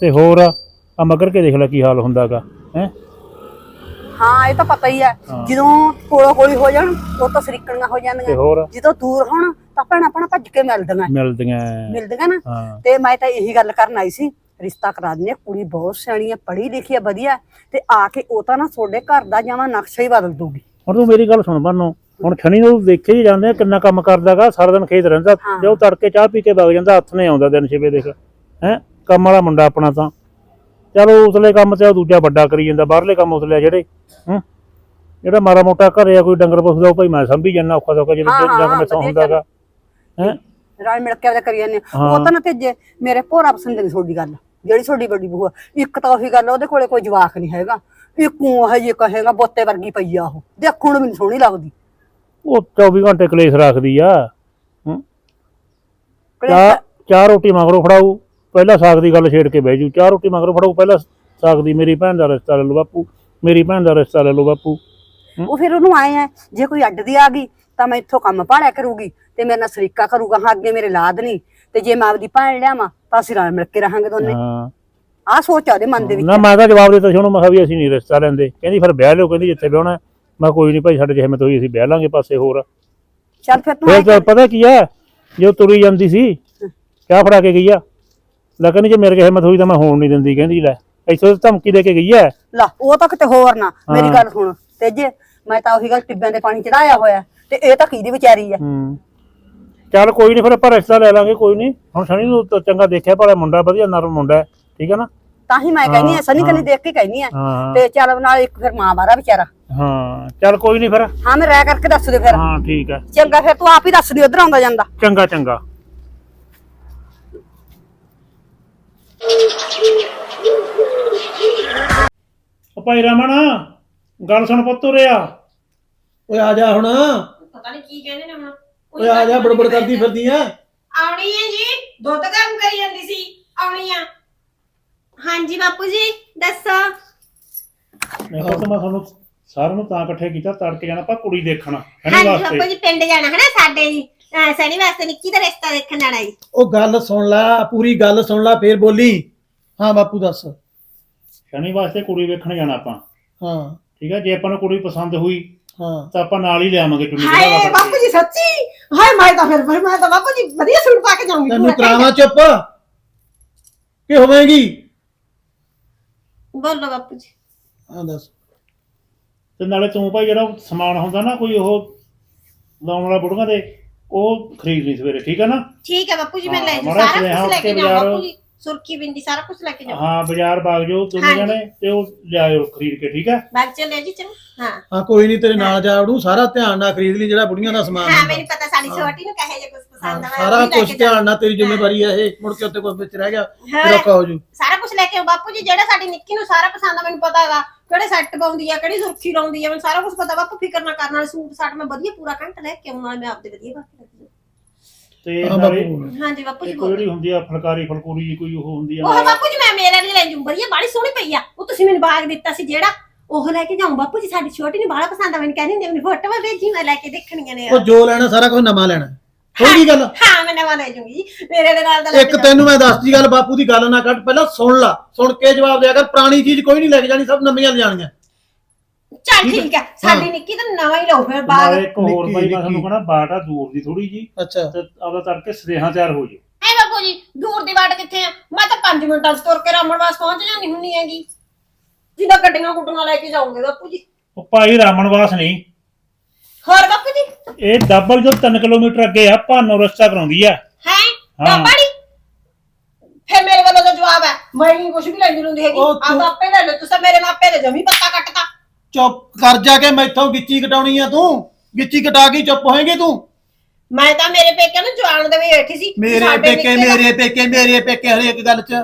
ਤੇ ਹੋਰ ਆ ਮਗਰ ਕੇ ਦੇਖ ਲੈ ਕੀ ਹਾਲ ਹੁੰਦਾਗਾ ਹੈ? ਹਾਂ ਇਹ ਤਾਂ ਪਤਾ ਹੀ ਹੈ ਹਾਂ। ਜਦੋਂ ਕੋਲੋ ਕੋਲੀ ਹੋ ਜਾਣ ਉਹ ਤਾਂ ਸਰੀਕਣੀਆਂ ਹੋ ਤੇ ਜਾਂਦੀਆਂ ਹੋਰ? ਜਦੋਂ ਦੂਰ ਹੋਣ ਤਾਂ ਭੈਣਾਂ ਆਪਣਾ ਭੱਜ ਕੇ ਮਿਲਦੀਆਂ। ਮਿਲਦੀਆਂ। ਮਿਲਦੀਆਂ ਨਾ। ਹਾਂ। ਤੇ ਮੈਂ ਤਾਂ ਇਹੀ ਗੱਲ ਕਰਨ ਆਈ ਸੀ ਰਿਸ਼ਤਾ ਕਰਾ ਦਿੰਦੇ ਹਾਂ, ਕੁੜੀ ਬਹੁਤ ਸਿਆਣੀ ਹੈ ਪੜ੍ਹੀ ਲਿਖੀ ਹੈ ਵਧੀਆ। ਹੈ, ਤੇ ਆ ਕੇ ਉਹ ਤਾਂ ਨਾ ਤੁਹਾਡੇ ਘਰ ਦਾ ਜਾਵਾਂ ਨਕਸ਼ਾ ਹੀ ਬਦਲ ਦੂਗੀ ਹੁਣ ਤੂੰ ਮੇਰੀ ਗੱਲ ਸੁਣ ਬੰਨੋ। ਹੁਣ ਖਣੀ ਨੂੰ ਦੇਖੇ ਹੀ ਜਾਂਦੇ ਆ ਕਿੰਨਾ ਕੰਮ ਕਰਦਾਗਾ ਸਾਰਾ ਦਿਨ ਖੇਤ ਰਹਿੰਦਾ ਹਾਂ। ਜੇ ਉਹ ਤੜਕੇ ਚਾਹ ਪੀ ਕੇ ਵਗ ਜਾਂਦਾ ਹੱਥ ਨੇ ਆਉਂਦਾ ਦਿਨ ਛਿਵੇ ਦੇਖ ਹੈ? ਕੰਮ ਵਾਲਾ ਮੁੰਡਾ ਆਪਣਾ ਤਾਂ। ਚਲੋ ਉਸਲੇ ਕੰਮ ਤੇ ਉਹ ਦੂਜਾ ਵੱਡਾ ਕਰੀ ਜਾਂਦਾ ਬਾਹਰਲੇ ਕੰਮ ਉਸਲੇ ਜਿਹੜੇ ਹੂੰ। ਜਿਹੜਾ ਮਾਰਾ ਮੋਟਾ ਘਰੇ ਆ ਕੋਈ ਡੰਗਰ ਪਸ਼ੂ ਦਾ ਉਹ ਭਾਈ ਮੈਂ ਸੰਭੀ ਜਾਂਦਾ ਔਖਾ ਸੌਖਾ ਹਾਂ, ਜਦੋਂ ਹਾਂ, ਮੈਂ ਵਧੀਆ ਹੁੰਦਾਗਾ ਹੈ? ਰਲ ਮਿਲ ਕੇ ਉਹਦਾ ਕਰੀ ਜਾਂਦੇ ਹਾਂ। ਹਾਂ। ਉਹ ਤਾਂ ਨਾ ਤੇ ਜੇ ਮੇਰੇ ਭੋਰਾ ਪਸੰਦ ਨਹੀਂ ਤੁਹਾਡੀ ਗੱਲ ਜਿਹੜੀ ਤੁਹਾਡੀ ਵੱਡੀ ਬਹੂ ਆ। ਇੱਕ ਤਾਂ ਉਹੀ ਗੱਲ ਆ, ਉਹਦੇ ਕੋਲੇ ਕੋਈ ਜਵਾਕ ਨਹੀਂ ਹੈਗਾ। ਇੱਕੂ ਹੈ ਜੇ ਕਹੇਗਾ ਬੋਤੇ ਵਰਗੀ ਪਈ ਆ ਉਹ। ਦੇਖਣ ਨੂੰ ਮੈਨੂੰ ਸੋਹਣੀ ਲੱਗਦੀ। ਉਹ 24 ਘੰਟੇ ਕਲੇਸ਼ ਰੱਖਦੀ ਆ। ਹੂੰ। ਕਲੇਸ਼ ਚਾਹ ਚਾਹ ਰੋਟੀ ਮਗਰੋਂ ਫੜਾਊ ਪਹਿਲਾਂ ਸਾਗ ਦੀ ਗੱਲ ਛੇੜ ਕੇ ਬਹਿ ਜੂ। ਚਾਹ ਰੋਟੀ ਮਗਰੋਂ ਫੜਾਊ ਪਹਿਲਾਂ ਸਾਗ ਦੀ ਮੇਰੀ ਭੈਣ ਦਾ ਰਿਸ਼ਤਾ ਲੈ ਲਓ ਬਾਪੂ। ਮੇਰੀ ਭੈਣ ਦਾ ਰਿਸ਼ਤਾ ਲੈ ਲਓ ਬਾਪੂ। ਉਹ ਫਿਰ ਉਹਨੂੰ ਆਏ ਆ ਜੇ ਕੋਈ ਅੱਡ ਦੀ ਆ ਗਈ ਤਾਂ ਮੈਂ ਇੱਥੋਂ ਕੰਮ ਭਾਲਿਆ ਕਰੂਗੀ ਤੇ ਮੇਰੇ ਨਾਲ ਸਰੀਕਾ ਕਰੂਗਾ। ਹਾਂ ਅੱਗੇ ਮੇਰੇ ਲਾਦ ਨਹੀਂ। ਤੇ ਜੇ ਮੈਂ ਆਪਦੀ ਭੈਣ ਲਿਆਵਾਂ ਤਾਂ ਅਸੀਂ ਰਲ ਮਿਲ ਕੇ ਰਹਾਂਗੇ ਦੋਨੇ। ਹਾਂ। ਆਹ ਸੋਚ ਆ ਉਹਦੇ ਮਨ ਦੇ ਵਿੱਚ। ਨਾ ਮੈਂ ਤਾਂ ਜਵਾਬ ਦਿੱਤਾ ਸੀ ਉਹਨੂੰ ਮੈਂ ਕਿਹਾ ਵੀ ਅਸੀਂ ਨਹੀਂ ਰਿਸ਼ਤਾ ਲੈਂਦੇ। ਕਹਿੰਦੀ ਫਿਰ ਵਿਆਹ ਲਿਓ। ਕਹਿੰਦੀ ਜਿੱਥੇ ਵਿਆਹਣਾ ਹੈ। ਮੈਂ ਕਿਹਾ ਕੋਈ ਨਹੀਂ ਭਾਈ ਸਾਡੇ ਜਿਹੇ ਮੈਂ ਹੋਈ ਅਸੀਂ ਵਿਆਹ ਲਾਂਗੇ ਪਾਸੇ ਹੋਰ। ਚੱਲ ਫਿਰ ਤੂੰ ਫਿਰ ਆਏਂ ਤਾਂ ਕਰ। ਪਤਾ ਕੀ ਹੈ ਜੋ ਤੁਰੀ ਜਾਂਦੀ ਸੀ ਕਿਆ ਫੜਾ ਕੇ ਗਈ ਆ। ਲੇਕਿਨ ਜੇ ਮੇਰੇ ਕਹੇ ਮੈਂ ਹੋਈ ਤਾਂ ਮੈਂ ਹੋਣ ਨਹੀਂ ਦਿੰਦੀ ਕਹਿੰਦੀ ਲੈ ਇੱਥੋਂ ਤਾਂ ਧਮਕੀ ਦੇ ਕੇ ਗਈ ਹੈ ਲਾ ਉਹ ਤਾਂ ਕਿਤੇ ਹੋਰ ਨਾ ਮੇਰੀ। ਗੱਲ ਸੁਣ ਤੇ ਜੇ ਮੈਂ ਤਾਂ ਉਹੀ ਗੱਲ ਟਿੱਬਿਆਂ ਦੇ ਪਾਣੀ ਚੜਾਇਆ ਹੋਇਆ ਤੇ ਇਹ ਤਾਂ ਕਿਹਦੀ ਵਿਚਾਰੀ ਹੂੰ। ਚੱਲ ਕੋਈ ਨਹੀਂ ਫਿਰ ਆਪਾਂ ਰਿਸ਼ਤਾ ਲੈ ਲਾਂਗੇ ਕੋਈ ਨਹੀਂ ਹੁਣ ਸਣੀ ਨੂੰ ਤਾਂ ਚੰਗਾ ਦੇਖਿਆ ਪਰ ਮੁੰਡਾ ਵਧੀਆ ਨਰਮ ਮੁੰਡਾ ਹੈ ਠੀਕ ਹੈ ਨਾ? ਤਾਂ ਹੀ ਮੈਂ ਕਹਿੰਦੀ ਆ ਸਨੀ। ਕਨੀ ਦੇਖ ਕੇ ਕਹਿੰਦੀ ਹਾਂ। ਤੇ ਚੱਲ ਨਾਲ ਇੱਕ ਫਿਰ ਮਾਂ ਬਾਰਾ ਵਿਚਾਰਾ। ਹਾਂ ਚੱਲ ਕੋਈ ਨਹੀਂ ਫਿਰ। ਹਾਂ ਮੈਂ ਰਹਿ ਕਰਕੇ ਦੱਸ ਦੇ ਫਿਰ। ਹਾਂ ਠੀਕ ਹੈ ਚੰਗਾ ਫਿਰ ਤੂੰ ਆਪ ਹੀ ਦੱਸ ਦੇ ਉਧਰ ਆਉਂਦਾ ਜਾਂਦਾ। ਚੰਗਾ ਚੰਗਾ। ਉਹ ਭਾਈ ਰਮਨ ਗੱਲ ਸੁਣ ਪੁੱਤ ਰਿਆ ਓਏ ਆ ਜਾ ਹੁਣ। ਪਤਾ ਨਹੀਂ ਕੀ ਕਹਿੰਦੇ ਨੇ ਹੁਣ। ਓਏ ਆ ਜਾ ਬੜਬੜ ਕਰਦੀ ਫਿਰਦੀ ਆ। ਆਉਣੀ ਹੈ ਜੀ ਦੁੱਧ ਗਰਮ ਕਰੀ ਜਾਂਦੀ ਸੀ ਆਉਣੀ ਆ। ਹਾਂਜੀ ਬਾਪੂ ਜੀ ਦੱਸੋ। ਮੈਂ ਪੁੱਤ ਮੈਂ ਤੁਹਾਨੂੰ ਸਾਰਿਆਂ ਨੂੰ ਤਾਂ ਇਕੱਠੇ ਕੀਤਾ ਤੜਕੇ ਜਾਣਾ ਆਪਾਂ ਕੁੜੀ ਦੇਖਣ ਹੈਨੀ ਹਾਂਜੀ ਬਾਪੂ ਜੀ ਪਿੰਡ ਜਾਣਾ ਹੈ ਨਾ ਸਾਡੇ ਜੀ? ਅਹ ਸਨੀ ਵਾਸਤੇ ਨਿੱਕੀ ਦਾ ਰਿਸ਼ਤਾ ਦੇਖਣ ਜਾਣਾ ਜੀ ਉਹ ਗੱਲ ਸੁਣ ਲੈ ਪੂਰੀ ਗੱਲ ਸੁਣ ਲੈ ਫੇਰ ਬੋਲੀ ਹਾਂ ਬਾਪੂ ਦੱਸ ਸ਼ਨੀ ਵਾਸਤੇ ਕੁੜੀ ਵੇਖਣ ਜਾਣਾ ਆਪਾਂ ਹਾਂ ਠੀਕ ਹੈ ਜੇ ਆਪਾਂ ਨੂੰ ਕੁੜੀ ਪਸੰਦ ਹੋਈ ਹਾਂ ਤਾਂ ਆਪਾਂ ਨਾਲ ਹੀ ਲਿਆਵਾਂਗੇ ਚੁੰਨੀ ਹਾਏ ਬਾਪੂ ਜੀ ਸੱਚੀ ਹਾਏ ਮੈਂ ਤਾਂ ਫਿਰ ਫਿਰ ਮੈਂ ਤਾਂ ਬਾਪੂ ਜੀ ਵਧੀਆ ਸੂਟ ਪਾ ਕੇ ਜਾਊਂਗੀ ਤੈਨੂੰ ਪੂਰਾ ਕਰਾਵਾਂ ਚੁੱਪ ਕੀ ਹੋਵੇਗੀ ਬੋਲੋ ਬਾਪੂ ਜੀ ਹਾਂ ਦੱਸ ਤੇ ਨਾਲੇ ਤੂੰ ਭਾਈ ਜਿਹੜਾ ਸਮਾਨ ਹੁੰਦਾ ਨਾ ਕੋਈ ਉਹ ਲਾਉਣ ਵਾਲਾ ਬੁੜੀਆਂ ਦੇ ਉਹ ਖਰੀਦ ਲਈ ਸਵੇਰੇ ਠੀਕ ਹੈ ਨਾ? ਠੀਕ ਹੈ ਬਾਪੂ ਜੀ ਮੈਂ ਹਾਂ, ਲੈ ਜੂ ਮਾੜਾ ਸਾਰਾ ਸੁਨੇਹਾ ਕੁਝ ਲੈ ਕੇ ਬਾਜ਼ਾਰ- ਬਾਪੂ ਜੀ ਸੁਰਖੀ ਬਿੰਦੀ ਸਾਰਾ ਕੁਝ ਲੈ ਕੇ ਜਾਊਂ। ਹਾਂ ਬਾਜ਼ਾਰ ਬਾਗ ਜੋ ਦੋਨੇ ਹਾਂਜੀ। ਜਣੇ ਤੇ ਉਹ ਲਿਆਇਓ ਖਰੀਦ ਕੇ ਠੀਕ ਹੈ ਬਾਗ ਚੱਲੇ ਜੀ ਚੰਗਾ ਹਾਂ। ਹਾਂ ਕੋਈ ਨਹੀਂ ਤੇਰੇ ਨਾਲ ਜਾ ਵੜੂ ਸਾਰਾ ਧਿਆਨ ਨਾਲ ਖਰੀਦ ਲਈ ਜਿਹੜਾ ਬੁੜੀਆਂ ਦਾ ਸਮਾਨ ਹਾਂ ਹੁੰਦਾ। ਮੈਨੂੰ ਪਤਾ ਸਾਡੀ ਹਾਂ। ਛੋਟੀ ਨੂੰ ਕਹੇ ਜੇ ਕੁਝ ਹਾਂ, ਪਸੰਦ ਆ ਸਾਰਾ ਕੁਝ ਧਿਆਨ ਨਾਲ ਤੇਰੀ ਜ਼ਿੰਮੇਵਾਰੀ ਹੈ। ਇਹ ਮੁੜ ਕੇ ਉੱਤੇ ਕੁਝ ਵਿੱਚ ਰਹਿ ਗਿਆ ਫਿਰ ਔਖਾ ਹੋ ਜੂ। ਸਾਰਾ ਕੁਝ ਲੈ ਕੇ ਆਓ ਬਾਪੂ ਜੀ ਜਿਹੜਾ ਸਾਡੀ ਨਿੱਕੀ ਨੂੰ ਸਾਰਾ ਪਸੰਦ ਆ ਮੈਨੂੰ ਪਤਾ ਹੈਗਾ। ਕਿਹੜੇ ਸੈੱਟ ਪਾਉਂਦੀ ਆ ਕਿਹੜੀ ਸੁਰਖੀ ਲਾਉਂਦੀ ਆ ਮੈਨੂੰ ਸਾਰਾ ਕੁਝ ਪਤਾ ਬਾਪੂ ਫਿਕਰ ਨਾ ਕਰਨ ਵਾਲੇ ਸੂਟ ਸਾਟ ਮੈਂ ਵਧੀਆ ਪੂਰਾ ਘੰਟ ਲੈ ਕੇ ਆਉਣ ਮੈਂ ਆਪਦੇ ਵਧੀਆ ਬਾਕੀ ਰੱਖਦੀ ਤੇ ਹਾਂ ਨਾਲੇ ਬਾਪੂ। ਹਾਂਜੀ ਬਾਪੂ ਜੀ ਇੱਕ ਬੋਲੋ। ਜਿਹੜੀ ਹੁੰਦੀ ਆ ਫਲਕਾਰੀ ਫਲਕੂਰੀ ਕੋਈ ਉਹ ਹੁੰਦੀ ਆ ਉਹ। ਬਾਪੂ ਜੀ ਮੈਂ ਮੇਰੇ ਲਈ ਲੈ ਜੂ ਵਧੀਆ ਬਾੜੀ ਸੋਹਣੀ ਪਈ ਆ। ਉਹ ਤੁਸੀਂ ਮੈਨੂੰ ਬਾਗ ਦਿੱਤਾ ਸੀ ਜਿਹੜਾ ਉਹ ਲੈ ਕੇ ਜਾਉਂ ਬਾਪੂ ਜੀ ਸਾਡੀ ਛੋਟੀ ਨੂੰ ਬਾਹਲਾ ਪਸੰਦ ਆ ਮੈਨੂੰ ਕਹਿੰਦੀ ਹੁੰਦੀ ਆ, ਮੈਨੂੰ ਫੋਟੋ ਭੇਜੀ ਮੈਂ ਲੈ ਕੇ ਦੇਖਣੀਆਂ ਨੇ ਉਹ ਜੋ ਲੈਣਾ ਸਾਰਾ ਕੁਝ ਨਵਾਂ ਲੈਣਾ। ਹੋ ਗਈ ਗੱਲ ਹਾਂ ਮੈਂ ਨਵਾਂ ਲੈ ਜੂੰਗੀ। ਮੇਰੇ ਦੇ ਨਾਲ ਦਾ ਲੈ ਇੱਕ ਕੇ। ਤੈਨੂੰ ਮੈਂ ਦੱਸਦੀ ਗੱਲ ਬਾਪੂ ਦੀ ਗੱਲ ਨਾ ਕੱਢ ਪਹਿਲਾਂ ਸੁਣ ਲਾ। ਸੁਣ ਕੇ ਜਵਾਬ ਦਿਆ ਕਰ ਪੁਰਾਣੀ ਚੀਜ਼ ਕੋਈ ਨਹੀਂ ਲੈ ਕੇ ਜਾਣੀ ਸਭ ਨਵੀਆਂ ਲਿਜਾਣੀਆਂ ਚੱਲ ਠੀਕ ਆ? ਸਾਡੀ ਨਿੱਕੀ ਤਾਂ ਨਵਾਂ ਹੀ ਲਓ ਫਿਰ ਬਾਗ। ਨਾਲੇ ਇੱਕ ਹੋਰ ਨਿੱਕੀ- ਭਾਈ ਮੈਂ ਤੁਹਾਨੂੰ ਨਿੱਕੀ। ਕਹਣਾ ਬਾਟ ਆ ਦੂਰ ਦੀ ਥੋੜੀ ਜੀ ਅੱਛਾ। ਤੇ ਆਪਦਾ ਤੜਕੇ ਸਦੇਹਾਂ ਤਿਆਰ ਹੋ ਜੇ ਐ ਬਾਪੂ ਜੀ ਦੂਰ ਦੀ ਬਾਟ ਕਿੱਥੇ ਆ? ਮੈਂ ਤਾਂ 5 ਮਿੰਟਾਂ 'ਚ ਤੁਰ ਕੇ ਰਾਮਣਵਾਸ ਪਹੁੰਚ ਜਾਂਦੀ ਹੁੰਨੀ ਹੈਗੀ। ਜਿੱਦਾਂ ਗੱਡੀਆਂ ਗੁੱਡੀਆਂ ਲੈ ਕੇ ਜਾਉਂਗੇ ਬਾਪੂ ਜੀ। ਉਹ ਭਾਈ ਰਾਮਣਵਾਸ ਨਹੀਂ। ਹੋਰ ਬਾਪੂ ਜੀ? ਇਹ ਡਬਲ ਜੋ 3 ਕਿਲੋਮੀਟਰ ਅੱਗੇ ਆ ਭਾਨੋ ਰਸਤਾ ਕਰਾਉਂਦੀ ਆ। ਹੈ? ਹਾਂ। ਬਾਪਾੜੀ ਫਿਰ ਮੇਰੇ ਵੱਲੋਂ ਤਾਂ ਜਵਾਬ ਹੈ। ਮੈਂ ਨਹੀਂ ਕੁਝ ਵੀ ਲੈਂਦੀ ਹੁੰਦੀ ਹੈਗੀ। ਉਹ ਤੂੰ- ਆਪ ਆਪੇ ਲੈ ਲਓ ਤੁਸੀਂ ਮੇਰੇ ਮਾਪੇ ਨੇ ਜਮੀ ਪੱਤਾ ਕੱਟਤਾ। ਚੁੱਪ ਕਰ ਜਾ ਕੇ ਮੈਥੋਂ ਗਿੱਚੀ ਕਟਾਉਣੀ ਆ ਤੂੰ। ਗਿੱਚੀ ਕਟਾ ਕੇ ਚੁੱਪ ਹੋਏਗੀ ਤੂੰ। ਮੈਂ ਤਾਂ ਮੇਰੇ ਪੇਕੇ ਨੂੰ ਜਵਾਨ ਦੇ ਵੀ ਬੈਠੀ ਸੀ। ਮੇਰੇ ਸਾਡੇ ਪੇਕੇ ਨਿੱਕੇ ਦਾ- ਮੇਰੇ ਪੇਕੇ ਮੇਰੇ ਪੇਕੇ ਹਰੇਕ ਗੱਲ 'ਚ।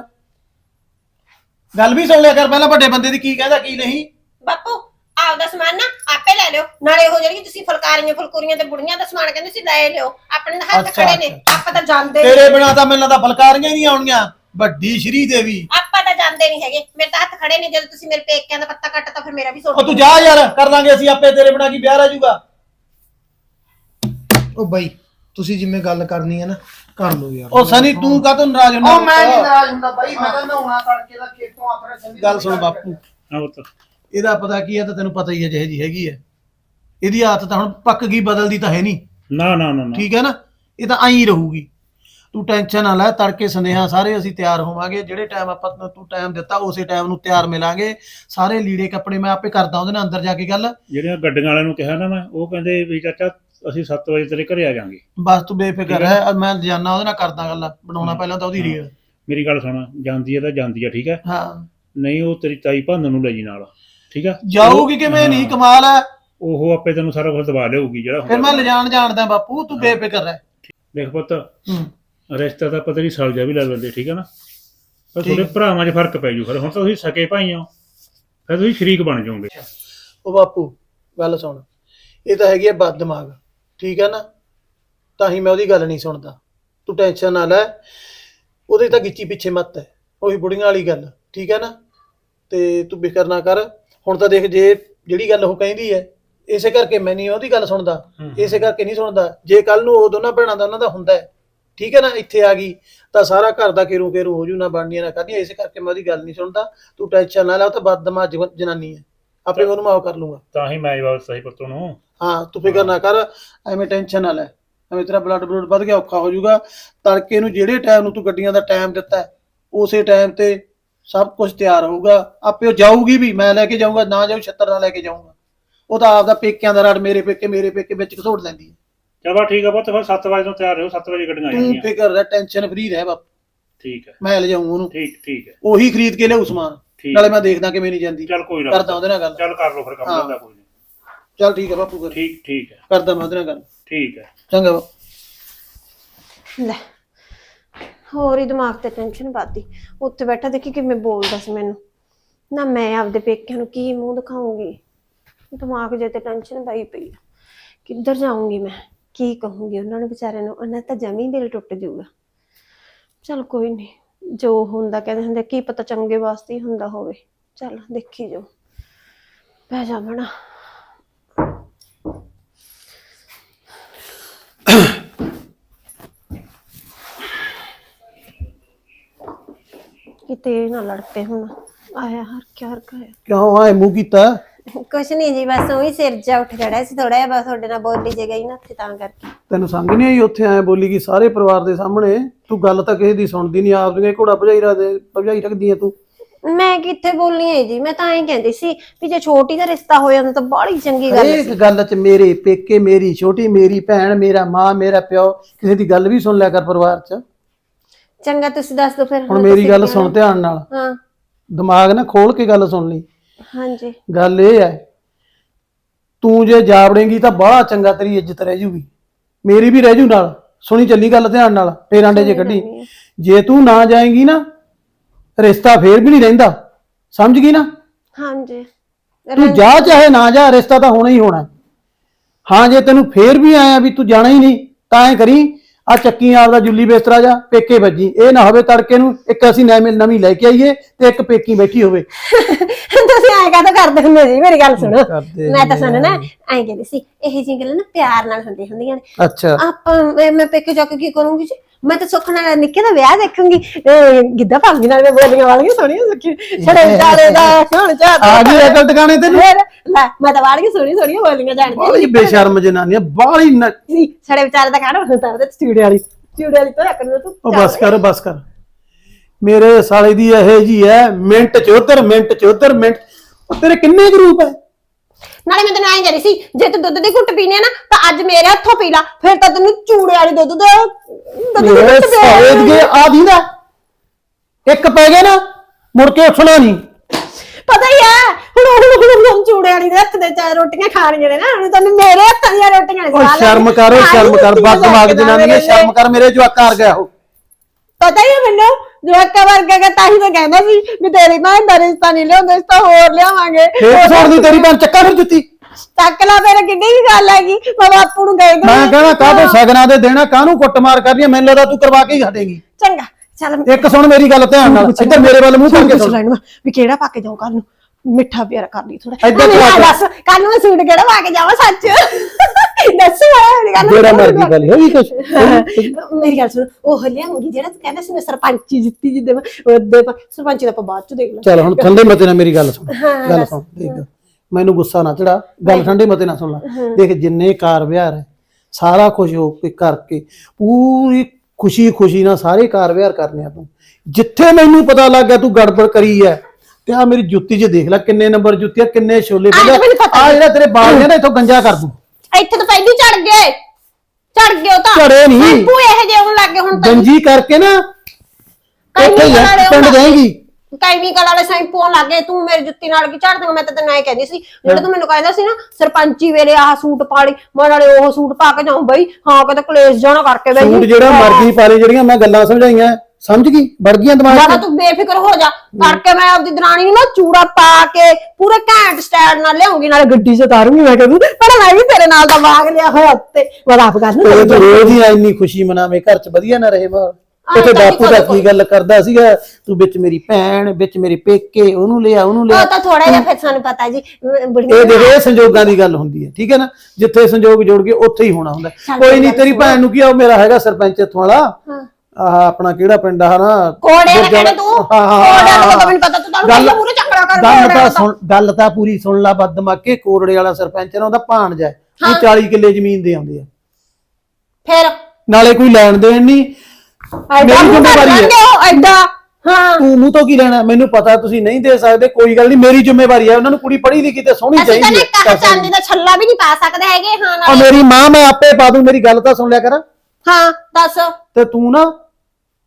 ਗੱਲ ਵੀ ਸੁਣ ਲਿਆ ਕਰ ਪਹਿਲਾਂ ਵੱਡੇ ਬੰਦੇ ਦੀ ਕੀ ਕਹਿੰਦਾ ਕੀ ਨਹੀਂ? ਬਾਪੂ ਆਪਦਾ ਸਮਾਨ ਨਾ ਆਪੇ ਲੈ ਲਿਓ। ਨਾਲੇ ਉਹ ਜਿਹੜੀ ਤੁਸੀਂ ਫੁਲਕਾਰੀਆਂ ਫੁਲਕੂਰੀਆਂ ਤੇ ਬੁੜੀਆਂ ਦਾ ਸਮਾਨ ਕਹਿੰਦੇ ਸੀ ਲੈ ਲਿਓ। ਆਪਣੇ ਤਾਂ ਹੱਥ ਅੱਛਾ, ਖੜੇ ਨੇ ਅੱਛਾ। ਆਪਾਂ ਤਾਂ ਜਾਂਦੇ ਤੇਰੇ ਬਿਨਾ ਤਾਂ ਮੈਨੂੰ ਲੱਗਦਾ ਫਲਕਾਰੀਆਂ ਹੀ ਨਹੀਂ ਆਉਣੀਆਂ ਵੱਡੀ ਸ਼੍ਰੀ ਦੇਵੀ। ਆਪਾਂ ਤਾਂ ਜਾਂਦੇ ਨਹੀਂ ਹੈਗੇ। ਮੇਰੇ ਤਾਂ ਹੱਥ ਖੜੇ ਨੇ ਜਦੋਂ ਤੁਸੀਂ ਮੇਰੇ ਪੇਕਿਆਂ ਦਾ ਪੱਤਾ ਕੱਟਤਾ ਫਿਰ ਮੇਰਾ ਵੀ ਸੁੱਟ ਉਹ ਤੂੰ ਜਾ ਯਾਰ ਕਰ ਲਾਂਗੇ ਅਸੀਂ ਆਪੇ ਤੇਰੇ ਬਿਨਾ ਕੀ ਵਿਆਹ ਰਹਿ ਜਾਊਗਾ। ਉਹ ਬਈ ਤੁਸੀਂ ਜਿਵੇਂ ਗੱਲ ਕਰਨੀ ਹੈ ਨਾ ਕਰ ਲੋ ਯਾਰ। ਉਹ ਸਨੀ ਤੂੰ ਕਾਹਤੋਂ ਨਾਰਾਜ਼ ਹੁੰਦਾ ਉਹ ਮੈਂ ਨਹੀਂ ਨਾਰਾਜ਼ ਹੁੰਦਾ ਬਾਈ ਮੈਂ ਤਾਂ ਨਹਾਉਣਾ ਤੜਕੇ ਦਾ ਖੇਤੋਂ ਆਪਣੇ ਸੰਦੀ ਗੱਲ ਸੁਣ ਬਾਪੂ। ਹਾਂ ਪੁੱਤ। ਇਹਦਾ ਪਤਾ ਕੀ ਹੈ ਤਾਂ ਤੈਨੂੰ ਪਤਾ ਹੀ ਹੈ ਜਿਹੇ ਜੀ ਹੈਗੀ ਹੈ। ਇਹਦੀ ਆਦਤ ਤਾਂ ਹੁਣ ਪੱਕ ਗਈ ਬਦਲਦੀ ਤਾਂ ਹੈ ਨਹੀਂ। ਨਾ ਨਾ ਨਾ ਨਾ। ਠੀਕ ਹੈ ਨਾ? ਇਹ ਤਾਂ ਐਂ ਰਹੂਗੀ। ਤੂੰ ਟੈਨਸ਼ਨ ਨਾ ਲੈ ਤੜਕੇ ਸੰਦੇਹਾ ਸਾਰੇ ਅਸੀਂ ਤਿਆਰ ਹੋਵਾਂਗੇ। ਜਿਹੜੇ ਟਾਈਮ ਆਪਾਂ ਤੂੰ ਟਾਈਮ ਦਿੱਤਾ ਉਸੇ ਟਾਈਮ ਨੂੰ ਤਿਆਰ ਮਿਲਾਂਗੇ। ਸਾਰੇ ਲੀੜੇ ਕੱਪੜੇ ਮੈਂ ਆਪੇ ਕਰਦਾ ਉਹਦੇ ਨਾਲ ਅੰਦਰ ਜਾ ਕੇ ਗੱਲ। ਜਿਹੜੀਆਂ ਗੱਡੀਆਂ ਵਾਲਿਆਂ ਨੂੰ ਕਿਹਾ ਨਾ ਮੈਂ ਉਹ ਕਹਿੰਦੇ ਵੀ ਚਾਚਾ ਅਸੀਂ 7 ਵਜੇ ਤੇਰੇ ਘਰੇ ਆ ਜਾਾਂਗੇ। ਬਸ ਤੂੰ ਬੇਫਿਕਰ ਰਹਿ ਮੈਂ ਜਾਨਾ ਉਹਦੇ ਨਾਲ ਕਰਦਾ ਗੱਲ ਬਣਾਉਣਾ ਪਹਿਲਾਂ ਤਾਂ ਉਹਦੀ ਰੀਲ। ਮੇਰੀ ਗੱਲ ਸੁਣ ਜਾਂਦੀ ਹੈ ਤਾਂ ਜਾਂਦੀ ਹੈ ਠੀਕ ਹੈ? ਹਾਂ। ਨਹੀਂ ਉਹ ਤੇਰੀ ਤਾਈ ਭਾਨ ਨੂੰ ਲੈ ਜੀ ਨਾਲ। ਠੀਕ ਹੈ ਜਾਊਗੀ ਕਿਵੇਂ? ਨਹੀਂ ਕਮਾਲ ਹੈ। ਉਹ ਆਪੇ ਤੈਨੂੰ ਸਾਰਾ ਕੁਝ ਦਬਾ ਲਿਆਊਗੀ ਜਿਹੜਾ ਫਿਰ। ਮੈਂ ਲਿਜਾਣ ਜਾਣਦਾ ਬਾਪੂ ਤੂੰ ਬੇਫਿਕਰ ਰਹਿ। ਦੇਖ ਪੁੱਤ ਹੂੰ। ਰਿਸ਼ਤਾ ਤਾਂ ਪਤਾ ਨਹੀਂ ਸਲ ਜਾ ਵੀ ਲੈ ਲੈਂਦੇ ਠੀਕ ਹੈ ਨਾ? ਪਰ ਤੁਹਾਡੇ ਭਰਾਵਾਂ 'ਚ ਫ਼ਰਕ ਪੈ ਜੂ ਫਿਰ। ਹੁਣ ਤਾਂ ਤੁਸੀਂ ਸਕੇ ਭਾਈ ਹੋ ਫਿਰ ਤੁਸੀਂ ਸ਼ਰੀਕ ਬਣ ਜਾਓਗੇ। ਉਹ ਬਾਪੂ ਗੱਲ ਸੁਣ। ਇਹ ਤਾਂ ਹੈਗੀ ਹੈ ਬਦ ਦਿਮਾਗ। ਠੀਕ ਹੈ ਨਾ? ਤਾਂ ਹੀ ਮੈਂ ਉਹਦੀ ਗੱਲ ਨਹੀਂ ਸੁਣਦਾ। ਤੂੰ ਟੈਨਸ਼ਨ ਨਾ ਲੈ। ਉਹਦੇ ਤਾਂ ਗਿੱਚੀ ਪਿੱਛੇ ਮੱਤ ਹੈ। ਉਹੀ ਬੁੜੀਆਂ ਵਾਲੀ ਗੱਲ। ਠੀਕ ਹੈ ਨਾ? ਤੇ ਤੂੰ ਫਿਕਰ ਨਾ ਕਰ। ਹੁਣ ਤਾਂ ਦੇਖ ਜੇ ਜਿਹੜੀ ਗੱਲ ਉਹ ਕਹਿੰਦੀ ਹੈ ਇਸੇ ਕਰਕੇ ਮੈਂ ਨਹੀਂ ਉਹਦੀ ਗੱਲ ਸੁਣਦਾ ਇਸੇ ਕਰਕੇ ਨਹੀਂ ਸੁਣਦਾ। ਜੇ ਕੱਲ ਨੂੰ ਉਹ ਦੋਨਾਂ ਭੈਣਾਂ ਦਾ ਉਹਨਾਂ ਦਾ ਹੁੰਦਾ ਹੈ ਠੀਕ ਹੈ ਨਾ ਇੱਥੇ ਆ ਗਈ ਤਾਂ ਸਾਰਾ ਘਰ ਦਾ ਕੇਰੂ ਕੇਰੂ ਹੋ ਜੂ ਨਾ ਬਣਨੀਆਂ ਨਾ ਕਰਨੀਆਂ ਇਸੇ ਕਰਕੇ ਮੈਂ ਉਹਦੀ ਗੱਲ ਨਹੀਂ ਸੁਣਦਾ। ਤੂੰ ਟੈਨਸ਼ਨ ਨਾ ਲੈ ਉਹ ਤਾਂ ਬਦਦਮਾ ਜਨਾਨੀ ਹੈ। ਆਪੇ ਉਹਨੂੰ ਮਾਫ ਕਰ ਲੂੰਗਾ। ਤਾਂ ਹੀ ਮੈਂ ਜਵਾਬ ਸਹੀ ਪੁੱਤ ਨੂੰ। ਹਾਂ ਤੂੰ ਫਿਕਰ ਨਾ ਕਰ ਐਵੇਂ ਟੈਨਸ਼ਨ ਨਾ ਲੈ। ਐਵੇਂ ਤੇਰਾ ਬਲੱਡ ਬਲੂਡ ਵੱਧ ਗਿਆ ਔਖਾ ਹੋ ਜਾਊਗਾ ਤੜਕੇ ਨੂੰ ਜਿਹੜੇ ਟਾਈਮ ਨੂੰ ਤੂੰ ਗੱਡੀਆਂ ਦਾ ਟਾਈਮ ਦਿੱਤਾ ਉਸੇ ਟਾਈਮ ਤੇ ਸਭ ਕੁਝ ਤਿਆਰ ਹੋਊਗਾ। ਆਪੇ ਉਹ ਜਾਊਗੀ ਵੀ ਮੈਂ ਲੈ ਕੇ ਜਾਊਂਗਾ ਨਾ ਜਾਊ ਛੱਤਰ ਨਾਲ ਲੈ ਕੇ ਜਾਊਂਗਾ। ਉਹ ਤਾਂ ਆਪਦਾ ਪੇਕਿਆਂ ਦਾ ਰੜ ਮੇਰੇ ਪੇਕੇ ਮੇਰੇ ਪੇਕੇ ਵਿੱਚ ਘਸੋੜ ਲੈਂਦੀ ਹੈ। ਚਲੋ ਠੀਕ ਆ ਪੁੱਤ ਫਿਰ 7 ਵਜੇ ਤੋਂ ਤਿਆਰ ਰਹੋ 7 ਵਜੇ ਗੱਡੀਆਂ ਆ ਤੂੰ ਜਾਣਗੀਆਂ ਫਿਕਰ ਰਹਿ ਟੈਨਸ਼ਨ ਫਰੀ ਰਹਿ ਬਾਪ। ਠੀਕ ਹੈ। ਮੈਂ ਲੈ ਜਾਊਂ ਉਹਨੂੰ। ਠੀਕ ਠੀਕ ਹੈ। ਉਹੀ ਖਰੀਦ ਕੇ ਲਿਆਉ ਸਮਾਨ। ਠੀਕ। ਨਾਲੇ ਮੈਂ ਦੇਖਦਾ ਕਿਵੇਂ ਨਹੀਂ ਜਾਂਦੀ। ਚੱਲ ਕੋਈ ਨਾ ਕਰਦਾ ਉਹਦੇ ਨਾਲ ਗੱਲ। ਚੱਲ ਕਰ ਲਓ ਫਿਰ ਕੰਮ ਹਾਂ। ਕੋਈ ਨਹੀਂ। ਚੱਲ ਠੀਕ ਹੈ ਬਾਪੂ ਕਰ। ਠੀਕ ਠੀਕ ਹੈ। ਕਰਦਾ ਮੈਂ ਉਹਦੇ ਨਾਲ ਗੱਲ। ਠੀਕ ਹੈ। ਚੰਗਾ ਬਾਪੂ। ਲੈ। ਹੋਰ ਹੀ ਦਿਮਾਗ ਤੇ ਟੈਨਸ਼ਨ ਪਾਤੀ ਉੱਥੇ ਬੈਠਾ ਦੇਖੀ ਕਿਵੇਂ ਬੋਲਦਾ ਸੀ ਮੈਨੂੰ। ਨਾ ਮੈਂ ਆਪਦੇ ਪੇਕਿਆਂ ਨੂੰ ਕੀ ਮੂੰਹ ਦਿਖਾਉਂਗੀ ਦਿਮਾਗ ਜੇ ਤੇ ਟੈਨਸ਼ਨ ਪਈ ਪਈ ਆ। ਕਿੱਧਰ ਜਾਊਂਗੀ ਮੈਂ? ਕੀ ਕਹੂੰਗੀ ਉਹਨਾਂ ਨੂੰ ਵਿਚਾਰਿਆਂ ਨੂੰ? ਉਹਨਾਂ ਦਾ ਜਮੀ ਦਿਲ ਟੁੱਟ ਜਾਊਗਾ। ਚਲ ਕੋਈ ਨਹੀਂ ਜੋ ਹੁੰਦਾ ਕਹਿੰਦੇ ਹੁੰਦੇ, ਕੀ ਪਤਾ ਚੰਗੇ ਵਾਸਤੇ ਹੀ ਹੁੰਦਾ ਹੋਵੇ। ਚਲ ਦੇਖੀ ਜਾਓ। ਪੈ ਜਾ ਬਣਾ। ਕਿਤੇ ਇਹ ਨਾ ਲੜ ਪਏ ਹੁਣ। ਆਇਆ ਹਰ ਕਿਆ ਹਰ ਕਾਇਆ ਕਿਉਂ ਆਏ ਮੂੰਹ ਕੀਤਾ? ਕੁਛ ਨਹੀਂ ਜੀ ਬਸ ਉਹੀ ਸਿਰ ਜਾ ਉੱਠ ਖੜਾ ਸੀ ਥੋੜਾ ਜਿਹਾ ਬਸ ਤੁਹਾਡੇ ਨਾਲ ਬੋਲੀ ਜੇ ਗਈ ਨਾ ਉੱਥੇ ਤਾਂ ਕਰਕੇ। ਤੈਨੂੰ ਸੰਗ ਨਹੀਂ ਆਈ ਉੱਥੇ ਆਏ ਬੋਲੀ ਕਿ ਸਾਰੇ ਪਰਿਵਾਰ ਦੇ ਸਾਹਮਣੇ? ਤੂੰ ਗੱਲ ਤਾਂ ਕਿਸੇ ਦੀ ਸੁਣਦੀ ਨਹੀਂ ਆਪ ਦੀਆਂ ਘੋੜਾ ਭਜਾਈ ਰੱਖਦੇ ਭਜਾਈ ਰੱਖਦੀ ਐ ਤੂੰ। ਮੈਂ ਕਿੱਥੇ ਬੋਲਣੀ ਹੈ ਜੀ? ਮੈਂ ਤਾਂ ਐਂ ਕਹਿੰਦੀ ਸੀ ਵੀ ਜੇ ਛੋਟੀ ਦਾ ਰਿਸ਼ਤਾ ਹੋ ਜਾਂਦਾ ਤਾਂ ਬੜੀ ਚੰਗੀ ਗੱਲ ਹਰੇਕ ਗੱਲ 'ਚ ਮੇਰੇ ਪੇਕੇ ਮੇਰੀ ਛੋਟੀ ਮੇਰੀ ਭੈਣ ਮੇਰਾ ਮਾਂ ਮੇਰਾ ਪਿਓ ਕਿਸੇ ਦੀ ਗੱਲ ਵੀ ਸੁਣ ਲਿਆ ਕਰ ਪਰਿਵਾਰ 'ਚ। ਚੰਗਾ ਤੁਸੀਂ ਦੱਸ ਦਿਓ ਫਿਰ ਹੁਣ ਮੇਰੀ ਗੱਲ ਸੁਣ ਧਿਆਨ ਨਾਲ। ਹਾਂ। ਦਿਮਾਗ ਨਾ ਖੋਲ ਕੇ ਗੱਲ ਸੁਣ ਲਈ। ਹਾਂਜੀ। ਗੱਲ ਇਹ ਹੈ ਤੂੰ ਜੇ ਜਾਵੜੇਂਗੀ ਤਾਂ ਬੜਾ ਚੰਗਾ ਤੇਰੀ ਇੱਜ਼ਤ ਰਹਿ ਜੂਗੀ। ਮੇਰੀ ਵੀ ਰਹਿ ਜੂ ਨਾਲ। ਸੁਣੀ ਚੱਲੀ ਗੱਲ ਧਿਆਨ ਨਾਲ ਫੇਰ ਆਂਡੇ ਜੇ ਕੱਢੀ। ਜੇ ਤੂੰ ਨਾ ਜਾਏਂਗੀ ਨਾ ਰਿਸ਼ਤਾ ਫੇਰ ਵੀ ਨਹੀਂ ਰਹਿੰਦਾ। ਸਮਝ ਗਈ ਨਾ? ਹਾਂਜੀ। ਤੂੰ ਜਾ ਚਾਹੇ ਨਾ ਜਾ ਰਿਸ਼ਤਾ ਤਾਂ ਹੋਣਾ ਹੀ ਹੋਣਾ। ਹੈ। ਹਾਂ ਜੇ ਤੈਨੂੰ ਫੇਰ ਵੀ ਆਇਆ ਵੀ ਤੂੰ ਜਾਣਾ ਹੀ ਨਹੀਂ ਤਾਂ ਐ ਕਰੀ ਆ ਚੱਕੀ ਆਪਦਾ ਜੁੱਲੀ ਬਿਸਤਰਾ ਜਾ ਪੇਕੇ ਵੱਜੀ। ਇਹ ਨਾ ਹੋਵੇ ਤੜਕੇ ਨੂੰ ਇੱਕ ਅਸੀਂ ਨਵੀਂ ਨਵੀਂ ਲੈ ਕੇ ਆਈਏ ਤੇ ਇੱਕ ਪੇਕੀ ਬੈਠੀ ਹੋਵੇ। ਤੁਸੀਂ ਐਂ ਕਾਹਤੋਂ ਕਰਦੇ ਹੁੰਦੇ ਜੀ ਮੇਰੀ ਗੱਲ ਸੁਣੋ। ਕਰਦੇ ਮੈਂ ਤਾਂ ਸੁਣ ਨਾ ਐਂ ਕਹਿੰਦੀ ਸੀ ਇਹ ਜੀ ਗੱਲਾਂ ਨਾ ਪਿਆਰ ਨਾਲ ਹੁੰਦੀ ਹੁੰਦੀਆਂ ਨੇ। ਅੱਛਾ। ਆਪਾਂ ਮੈਂ- ਮੈਂ ਪੇਕੇ ਜਾ ਕੇ ਕੀ ਕਰੂੰਗੀ ਜੀ? ਮੈਂ ਤਾਂ ਸੁੱਖ ਨਾਲ ਨਿੱਕੇ ਦਾ ਵਿਆਹ ਦੇਖੂੰਗੀ। ਇਹ ਗਿੱਧਾ ਪਾਉਂਗੀ ਨਾਲ ਮੈਂ ਬੋਲੀਆਂ ਵਾਲੀਆਂ ਸੋਹਣੀਆਂ ਸੁੱਖੀ। ਛੜੇ ਵਿਚਾਰੇ ਦਾ ਹੁਣ ਚਾਹ ਆ ਗਈ ਅਕਲ ਟਿਕਾਣੇ ਤੈਨੂੰ? ਫਿਰ ਲੈ ਮੈਂ ਤਾਂ ਵਾੜ ਕੇ ਸੋਹਣੀ ਸੋਹਣੀਆਂ ਬੋਲੀਆਂ ਜਾਣਦੀ ਬਾਲੀ ਬੇਸ਼ਰਮ ਜਨਾਨੀ ਆ ਬਾਲੀ ਛੜੇ ਵਿਚਾਰੇ ਦਾ ਖਾਣਾ ਹੁੰਦਾ ਤੇ ਚੂੜੇ ਵਾਲੀ। ਚੂੜੇ ਵਾਲੀ ਤੋਂ ਰੱਖਣ ਤੂੰ ਉਹ ਬਸ ਕਰ ਬਸ ਕਰ। ਮੇਰੇ ਸਾਲੇ ਦੀ ਇਹ ਜੀ ਹੈ ਮਿੰਟ ਚ ਉਧਰ ਮਿੰਟ ਚ ਉਧਰ ਮਿੰਟ ਤੇਰੇ ਕਿੰਨੇ ਗਰੂਪ ਹੈ? ਨਾਲੇ ਮੈਂ ਤੈਨੂੰ ਐਂ ਕਹਿ ਰਹੀ ਸੀ ਜੇ ਤੂੰ ਦੁੱਧ ਦੀ ਘੁੱਟ ਪੀਣੀ ਨਾ ਤਾਂ ਅੱਜ ਮੇਰੇ ਹੱਥੋਂ ਪੀ ਲਾ ਫਿਰ ਤਾਂ ਤੈਨੂੰ ਚੂੜੇ ਵਾਲੀ ਦੁੱਧ ਦਾ ਦੁੱਧ ਦੀ ਮੇਰੇ ਘੁੱਟ ਦੇ ਸਾਲੇ ਦੀ ਆ ਦੀਦਾ। ਇੱਕ ਪੈ ਗਿਆ ਨਾ ਮੁੜ ਕੇ ਉੱਠਣਾ ਨਹੀਂ ਪਤਾ ਹੀ ਹੈ ਹੁਣ ਹੁਣ ਹੁਣ ਹੁਣ ਚੂੜੇ ਵਾਲੀ ਦੇ ਹੱਥ ਦੇ ਚਾਰ ਰੋਟੀਆਂ ਖਾਣੀਆਂ ਨੇ ਨਾ ਹੁਣ ਤੈਨੂੰ ਮੇਰੇ ਹੱਥਾਂ ਦੀਆਂ ਰੋਟੀਆਂ ਨੇ ਉਹ ਸਵਾਦ ਸ਼ਰਮ ਕਰ ਓਏ ਸ਼ਰਮ ਕਰ ਬਸ ਦਿਮਾਗ ਜਨਾਨੀ ਸ਼ਰਮ ਕਰ ਮੇਰੇ ਜਵਾਕਾ ਆ ਗਿਆ ਉਹ। ਪਤਾ ਹੀ ਹੈ ਮੈਨੂੰ ਜੋ ਅੱਕਾ ਵਰਗਾ ਦਾ ਤਾਂ ਹੀ ਤਾਂ ਕਹਿੰਦਾ ਸੀ ਵੀ ਤੇਰੀ ਮਾਂ ਦਾ ਰਿਸ਼ਤਾ ਨਹੀਂ ਲਿਆਉਂਦੇ ਇਸ ਤਾਂ ਹੋਰ ਲਿਆਵਾਂਗੇ। ਫੇਰ ਸੁਣਦੀ ਤੇਰੀ ਬਣ ਚੱਕਾ ਫਿਰ ਜੁੱਤੀ ਚੱਕ ਲਾ ਫਿਰ ਕਿੱਡੀ ਵੀ ਗੱਲ ਹੈਗੀ? ਮੈਂ ਬਾਪੂ ਨੂੰ ਗਏ ਮੈਂ ਕਹਿਣਾ ਕਾਹਦੇ ਸਗਨਾਂ ਦੇ ਦੇਣਾ ਕਾਹਨੂੰ ਕੁੱਟਮਾਰ ਕਰਨੀ ਮੈਨੂੰ ਲੱਗਦਾ ਤੂੰ ਕਰਵਾ ਕੇ ਹੀ ਹਟੇਂਗੀ। ਚੰਗਾ ਚੱਲ ਇੱਕ ਸੁਣ ਮੇਰੀ ਗੱਲ ਧਿਆਨ ਨਾਲ। ਇੱਧਰ ਮੇਰੇ ਵੱਲ ਮੂੰਹ ਕਰਕੇ ਸੁਣ ਲੈਣ ਵੀ ਕਿਹੜਾ ਪਾ ਕੇ ਜਾਉਂ ਕੱਲ ਨੂੰ। ਮਿੱਠਾ ਪਿਆਰਾ ਕਰ ਲਈ ਥੋੜਾ ਇੱਧਰ ਕੇ। ਦੱਸ ਕੱਲ ਨੂੰ ਮੈਂ ਸੂਟ ਕਿਹੜਾ ਪਾ ਕੇ ਜਾਵਾਂ ਸੱਚ? ਦੱਸੋ ਮੇਰੀ ਗੱਲ ਜਿਹੜਾ ਮਰਜ਼ੀ ਗੱਲ ਹੋਈ ਕੁਛ? ਮੇਰੀ ਗੱਲ ਸੁਣ ਉਹ ਲਿਆਉਂਗੀ ਜਿਹੜਾ ਤੂੰ ਕਹਿੰਦਾ ਸੀ ਮੈਂ ਸਰਪੰਚੀ ਜਿੱਤੀ ਜਿੱਦੇ ਮੈਂ ਉਹਦੇ ਪਰ ਸਰਪੰਚੀ ਦਾ ਆਪਾਂ ਬਾਅਦ ਚ ਦੇਖ ਲਾਂਗੇ। ਚੱਲ ਹੁਣ ਠੰਡੇ ਮਤੇ ਨਾਲ ਮੇਰੀ ਗੱਲ ਸੁਣ। ਗੱਲ ਸੁਣ ਦੇਖ। ਮੈਨੂੰ ਗੁੱਸਾ ਨਾ ਚੜਾ ਗੱਲ ਠੰਡੇ ਮਤੇ ਨਾਲ ਸੁਣ ਲੈ। ਦੇਖ ਜਿੰਨੇ ਕਾਰ ਵਿਹਾਰ ਹੈ ਸਾਰਾ ਕੁਝ ਹੋ ਕੇ ਕਰਕੇ ਪੂਰੀ ਖੁਸ਼ੀ ਖੁਸ਼ੀ ਨਾਲ ਸਾਰੇ ਕਾਰ ਵਿਹਾਰ ਕਰਨੇ ਆ ਤੂੰ। ਜਿੱਥੇ ਮੈਨੂੰ ਪਤਾ ਲੱਗ ਗਿਆ ਤੂੰ ਗੜਬੜ ਕਰੀ ਹੈ ਤੇ ਆ ਮੇਰੀ ਜੁੱਤੀ 'ਚ ਦੇਖ ਲੈ ਕਿੰਨੇ ਨੰਬਰ ਜੁੱਤੀ ਆ ਕਿੰਨੇ ਛੋਲੇ ਆ ਜਿਹੜਾ ਤੇਰੇ ਬਾਲ ਨੇ ਨਾ ਇੱਥੋਂ ਗੰਜਾ ਕਰ ਦੂੰ। ਇੱਥੇ ਤਾਂ ਪਹਿਲੀ ਚੜ ਗਏ ਚੜ ਗਏ ਉਹ ਤਾਂ। ਝੜੇ ਨਹੀਂ। ਸ਼ੈਂਪੂ ਇਹ ਜਿਹੇ ਹੋਣ ਲੱਗੇ ਹੁਣ ਤਾਂ। ਗੰਜੀ ਕਰਕੇ ਨਾ ਇੱਥੇ ਹੀ ਆ, ਪਿੰਡ ਜਾਏਗੀ ਕੈਮੀਕਲ ਵਾਲੇ ਸ਼ੈਂਪੂ ਆਉਣ ਲੱਗੇ ਤੂੰ ਮੇਰੀ ਜੁੱਤੀ ਨਾਲ ਕੀ ਝੜ ਦੇਗਾ। ਮੈਂ ਤਾਂ ਤੈਨੂੰ ਐ ਕਹਿੰਦੀ ਸੀ। ਜਿਹੜਾ ਤੂੰ ਮੈਨੂੰ ਕਹਿੰਦਾ ਸੀ ਨਾ ਸਰਪੰਚੀ ਵੇਲੇ ਆਹ ਸੂਟ ਪਾ ਲਈ। ਮੈਂ ਨਾਲੇ ਉਹ ਸੂਟ ਪਾ ਕੇ ਜਾਉਂ ਬਈ। ਹਾਂ ਕਿਤੇ ਕਲੇਸ਼ ਜਾਣਾ ਕਰਕੇ ਬਈ ਸੂਟ ਜਿਹੜਾ ਮਰਜ਼ੀ ਪਾ ਲੈ ਜਿਹੜੀਆਂ ਮੈਂ ਗੱਲਾਂ ਸਮਝਾਈਆਂ। ਸਮਝ ਗਈ? ਵੜ ਗਈਆਂ ਦਿਮਾਗ 'ਚ? ਤੂੰ ਬੇਫਿਕਰ ਹੋ ਜਾ। ਕਰਕੇ ਮੈਂ ਆਪਦੀ ਦਰਾਣੀ ਨੂੰ ਨਾ ਚੂੜਾ ਪਾ ਕੇ ਪੂਰੇ ਘੈਂਟ ਸਟਾਈਲ ਨਾਲ ਲਿਆਉਂਗੀ ਨਾਲੇ ਗੱਡੀ 'ਚ ਤਾਰੂੰਗੀ ਮੈਂ ਕਹਿੰਦੀ ਪਰ ਮੈਂ ਵੀ ਤੇਰੇ ਨਾਲ ਦਾ ਬਾਗ ਲਿਆ ਹੋਇਆ ਉੱਤੇ। ਮੈਂ ਆਪ ਕਰ। ਉਹ ਤਾਂ ਰੋਜ਼ ਹੀ ਇੰਨੀ ਖੁਸ਼ੀ ਮਨਾਵੇ ਘਰ 'ਚ ਵਧੀਆ ਨਾ ਰਹੇ ਮਾਂ ਆਹ ਉੱਥੇ ਤਾਂ ਬਾਪੂ ਦਾ ਕੀ ਗੱਲ ਕਰਦਾ ਸੀਗਾ? ਤੂੰ ਵਿੱਚ ਮੇਰੀ ਭੈਣ ਵਿੱਚ ਮੇਰੇ ਪੇਕੇ ਉਹਨੂੰ ਲਿਆ ਉਹਨੂੰ ਉਹ ਲਿਆ ਤਾਂ ਥੋੜਾ ਜਿਹਾ ਫਿਰ ਸਾਨੂੰ ਪਤਾ ਜੀ ਬੁੜੀਆਂ ਇਹ ਦੇਖੋ ਇਹ ਸੰਜੋਗਾਂ ਦੀ ਗੱਲ ਹੁੰਦੀ ਹੈ ਠੀਕ ਹੈ ਨਾ? ਜਿੱਥੇ ਸੰਜੋਗ ਜੁੜ ਗਏ ਉੱਥੇ ਹੀ ਹੋਣਾ ਹੁੰਦਾ। ਹੈ। ਕੋਈ ਨਹੀਂ ਤੇਰੀ ਭੈਣ ਨੂੰ ਕੀ ਆ ਉਹ ਮੇਰਾ ਹੈਗਾ ਸਰਪੰਚ ਇੱਥੋਂ ਵਾਲਾ। ਆਹ ਆਪਣਾ ਕਿਹੜਾ ਪਿੰਡ ਆ ਨਾ ਕੋੜੇ ਨਾ ਕਹਿੰਦੇ ਤੂੰ? ਹਾਂ, ਹਾਂ, ਕੋੜਿਆਂ ਦਾ ਤਾਂ ਮੈਨੂੰ ਪਤਾ ਤੂੰ ਤਾਂ ਗੱਲ- ਮੂਰੇ ਚੱਕੜਾ ਕਰ ਗੱਲ ਕੋੜਿਆਂ ਤਾਂ। ਸੁਣ ਗੱਲ ਤਾਂ ਪੂਰੀ ਸੁਣ ਲਾ ਬਦਮਾਕੇ ਕੋਰੜੇ ਵਾਲਾ ਸਰਪੰਚ ਨਾ ਉਹਦਾ ਭਾਣਜਾ ਹੈ ਉਹ 40 ਕਿੱਲੇ ਜ਼ਮੀਨ ਦੇ ਆਉਂਦੇ ਆ। ਫਿਰ? ਨਾਲੇ ਕੋਈ ਲੈਣ ਦੇਣ ਨਹੀਂ। ਐਡਾ ਮੇਰੀ ਮੂੰਹ ਜ਼ਿੰਮੇਵਾਰੀ ਹੈ। ਐਡਾ ਹਾਂ। ਤੂੰ ਮੂੰਹ ਤੋਂ ਕੀ ਲੈਣਾ? ਮੈਨੂੰ ਪਤਾ ਤੁਸੀਂ ਨਹੀਂ ਦੇ ਸਕਦੇ ਕੋਈ ਗੱਲ ਨਹੀਂ ਮੇਰੀ ਜ਼ਿੰਮੇਵਾਰੀ ਹੈ ਉਹਨਾਂ ਨੂੰ ਕੁੜੀ ਪੜ੍ਹੀ ਲਿਖੀ ਤੇ ਸੋਹਣੀ ਅਸੀਂ ਤਾਂ ਚਾਹੀਦੀ ਨਾ ਹੈ। ਕਹਾ ਪੈਸੇ ਚਾਂਦੀ ਦਾ ਛੱਲਾ ਵੀ ਨਹੀਂ ਪਾ ਸਕਦੇ ਹੈਗੇ ਹਾਂ ਆ ਨਾਲੇ। ਮੇਰੀ ਮਾਂ ਮੈਂ ਆਪੇ ਪਾ ਦੂੰ ਮੇਰੀ ਗੱਲ ਤਾਂ ਸੁਣ ਲਿਆ ਕਰ। ਹਾਂ ਦੱਸ। ਤੇ ਤੂੰ ਨਾ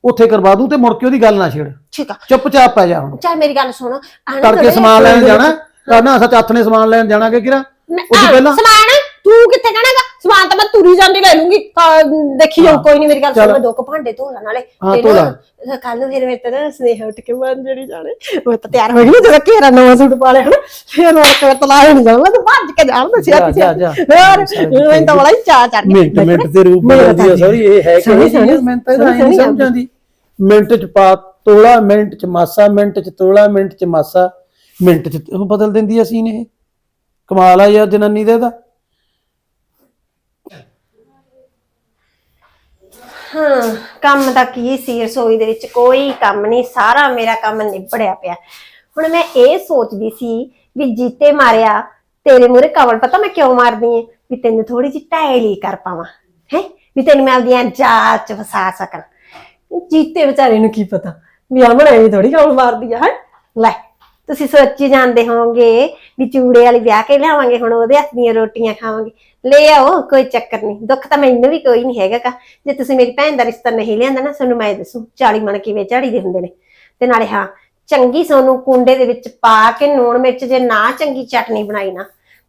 ਉੱਥੇ ਕਰਵਾ ਦੂੰ ਤੇ ਮੁੜ ਕੇ ਉਹਦੀ ਗੱਲ ਨਾ ਛੇੜ। ਠੀਕ ਆ। ਚੁੱਪਚਾਪ ਪੈ ਜਾ ਹੁਣ। ਚੱਲ ਮੇਰੀ ਗੱਲ ਸੁਣ। ਆਹ ਨਾ ਤੜਕੇ ਸਮਾਨ ਲੈਣ ਜਾਣਾ। ਕਰਨਾ ਸੱਚ ਹੱਥ ਨੇ ਸਮਾਨ ਲੈਣ ਜਾਣਾ ਕਿ ਕਿਰਾ ਮੈਂ- ਉਹ ਤੋਂ ਆਹ, ਪਹਿਲਾਂ। ਸਮਾਨ ਤੂੰ ਕਿੱਥੇ ਜਾਣਾਗਾ ਸਮਾਨ ਤਾਂ ਮੈਂ ਤੁਰੀ ਜਾਂਦੀ ਲੈ ਲੂੰਗੀ। ਤਾਂ ਦੇਖੀ ਜਾਊ ਕੋਈ ਨਹੀਂ ਮੇਰੀ ਗੱਲ ਸੁਣ। ਮੈਂ ਦੋ ਕੁ ਭਾਂਡੇ ਧੋ ਲਾ ਨਾਲੇ। ਹਾਂ, ਤੇ ਨਾ। ਕੱਲ ਨੂੰ ਫਿਰ ਮੇਰੇ ਤੇ ਨਾ ਸਨੇਹ ਉੱਠ ਕੇ ਬਣ ਜਿਹੜੀ ਜਾਣੇ। ਉਹ ਤਾਂ ਤਿਆਰ ਹੋ ਗਈ ਜਦੋਂ ਘੇਰਾ ਨਵਾਂ ਸੂਟ ਪਾ ਲਿਆ ਹਨਾ। ਫਿਰ ਉਹ ਕੇ ਤਲਾ ਨਹੀਂ ਜਾਣਾ ਤੂੰ ਭੱਜ ਕੇ ਜਾਣ ਜਾ, ਜਾ। ਹੋਰ ਮੈਂ ਤਾਂ ਬੜਾ ਹੀ ਚਾਹ ਚੜ ਗਿਆ। ਮਿੰਟ ਮਿੰਟ ਤੇ ਰੂਪ ਬਦਲਦੀ ਆ ਸੌਰੀ ਇਹ ਹੈ ਕਿ ਮੈਂ ਤਾਂ ਇਹਦਾ ਨਹੀਂ ਸਮਝ ਆਉਂਦੀ। ਮਿੰਟ ਚ ਪਾ ਤੋਲਾ ਮਿੰਟ ਚ ਮਾਸਾ ਮਿੰਟ ਚ ਤੋਲਾ ਮਿੰਟ ਚ ਮਾਸਾ। ਮਿੰਟ ਚ ਉਹ ਬਦਲ ਦਿੰਦੀ ਆ ਸੀਨ ਇਹ। ਕਮਾਲ ਆ ਯਾਰ ਜਨਾਨੀ ਦਾ ਇਹਦਾ। ਹਾਂ, ਕੰਮ ਤਾਂ ਕੀ ਸੀ ਰਸੋਈ ਦੇ ਵਿੱਚ? ਕੋਈ ਕੰਮ ਨਹੀਂ, ਸਾਰਾ ਮੇਰਾ ਕੰਮ ਨਿਬੜਿਆ ਪਿਆ। ਹੁਣ ਮੈਂ ਇਹ ਸੋਚਦੀ ਸੀ ਵੀ ਜੀਤੇ ਮਾਰਿਆ, ਤੇਰੇ ਮੂਰੇ ਕਵਲ ਪਤਾ ਮੈਂ ਕਿਉਂ ਮਾਰਦੀ ਏ ਵੀ ਤੈਨੂੰ ਥੋੜੀ ਜਿਹੀ ਟਾਇਲੀ ਕਰ ਪਾਵਾਂ, ਹੈ? ਵੀ ਤੈਨੂੰ ਮੈਂ ਆਪਦੀਆਂ ਜਾਲ ਚ ਫਸਾ ਸਕਾਂ ਜੀਤੇ ਵਿਚਾਰੇ ਨੂੰ ਕੀ ਪਤਾ? ਵੀ ਅਮਨ ਐਵੇਂ ਥੋੜੀ ਕਵਲ ਮਾਰਦੀ ਆ, ਹੈ? ਲੈ, ਤੁਸੀਂ ਸੋਚੀ ਜਾਂਦੇ ਹੋਵੋਗੇ ਵੀ ਚੂੜੇ ਵਾਲੀ ਵਿਆਹ ਕੇ ਲਿਆਵਾਂਗੇ, ਹੁਣ ਉਹਦੇ ਹੱਥ ਦੀਆਂ ਰੋਟੀਆਂ ਖਾਵਾਂਗੇ। ਲੈ ਆਓ, ਕੋਈ ਚੱਕਰ ਨਹੀਂ। ਦੁੱਖ ਤਾਂ ਮੈਨੂੰ ਵੀ ਕੋਈ ਨਹੀਂ ਹੈਗਾ ਗਾ। ਜੇ ਤੁਸੀਂ ਮੇਰੀ ਭੈਣ ਦਾ ਰਿਸ਼ਤਾ ਨਹੀਂ ਲਿਆਂਦਾ ਨਾ, ਤੁਹਾਨੂੰ ਮੈਂ ਦੱਸੂ 40 ਮਣ ਕਿਵੇਂ ਝਾੜੀ ਦੇ ਹੁੰਦੇ ਨੇ। ਤੇ ਨਾਲੇ ਹਾਂ, ਚੰਗੀ ਸੋਨੂੰ ਕੁੰਡੇ ਦੇ ਵਿੱਚ ਪਾ ਕੇ ਨੂਣ ਮਿਰਚ ਜੇ ਨਾ ਚੰਗੀ ਚਟਨੀ ਬਣਾਈ ਨਾ,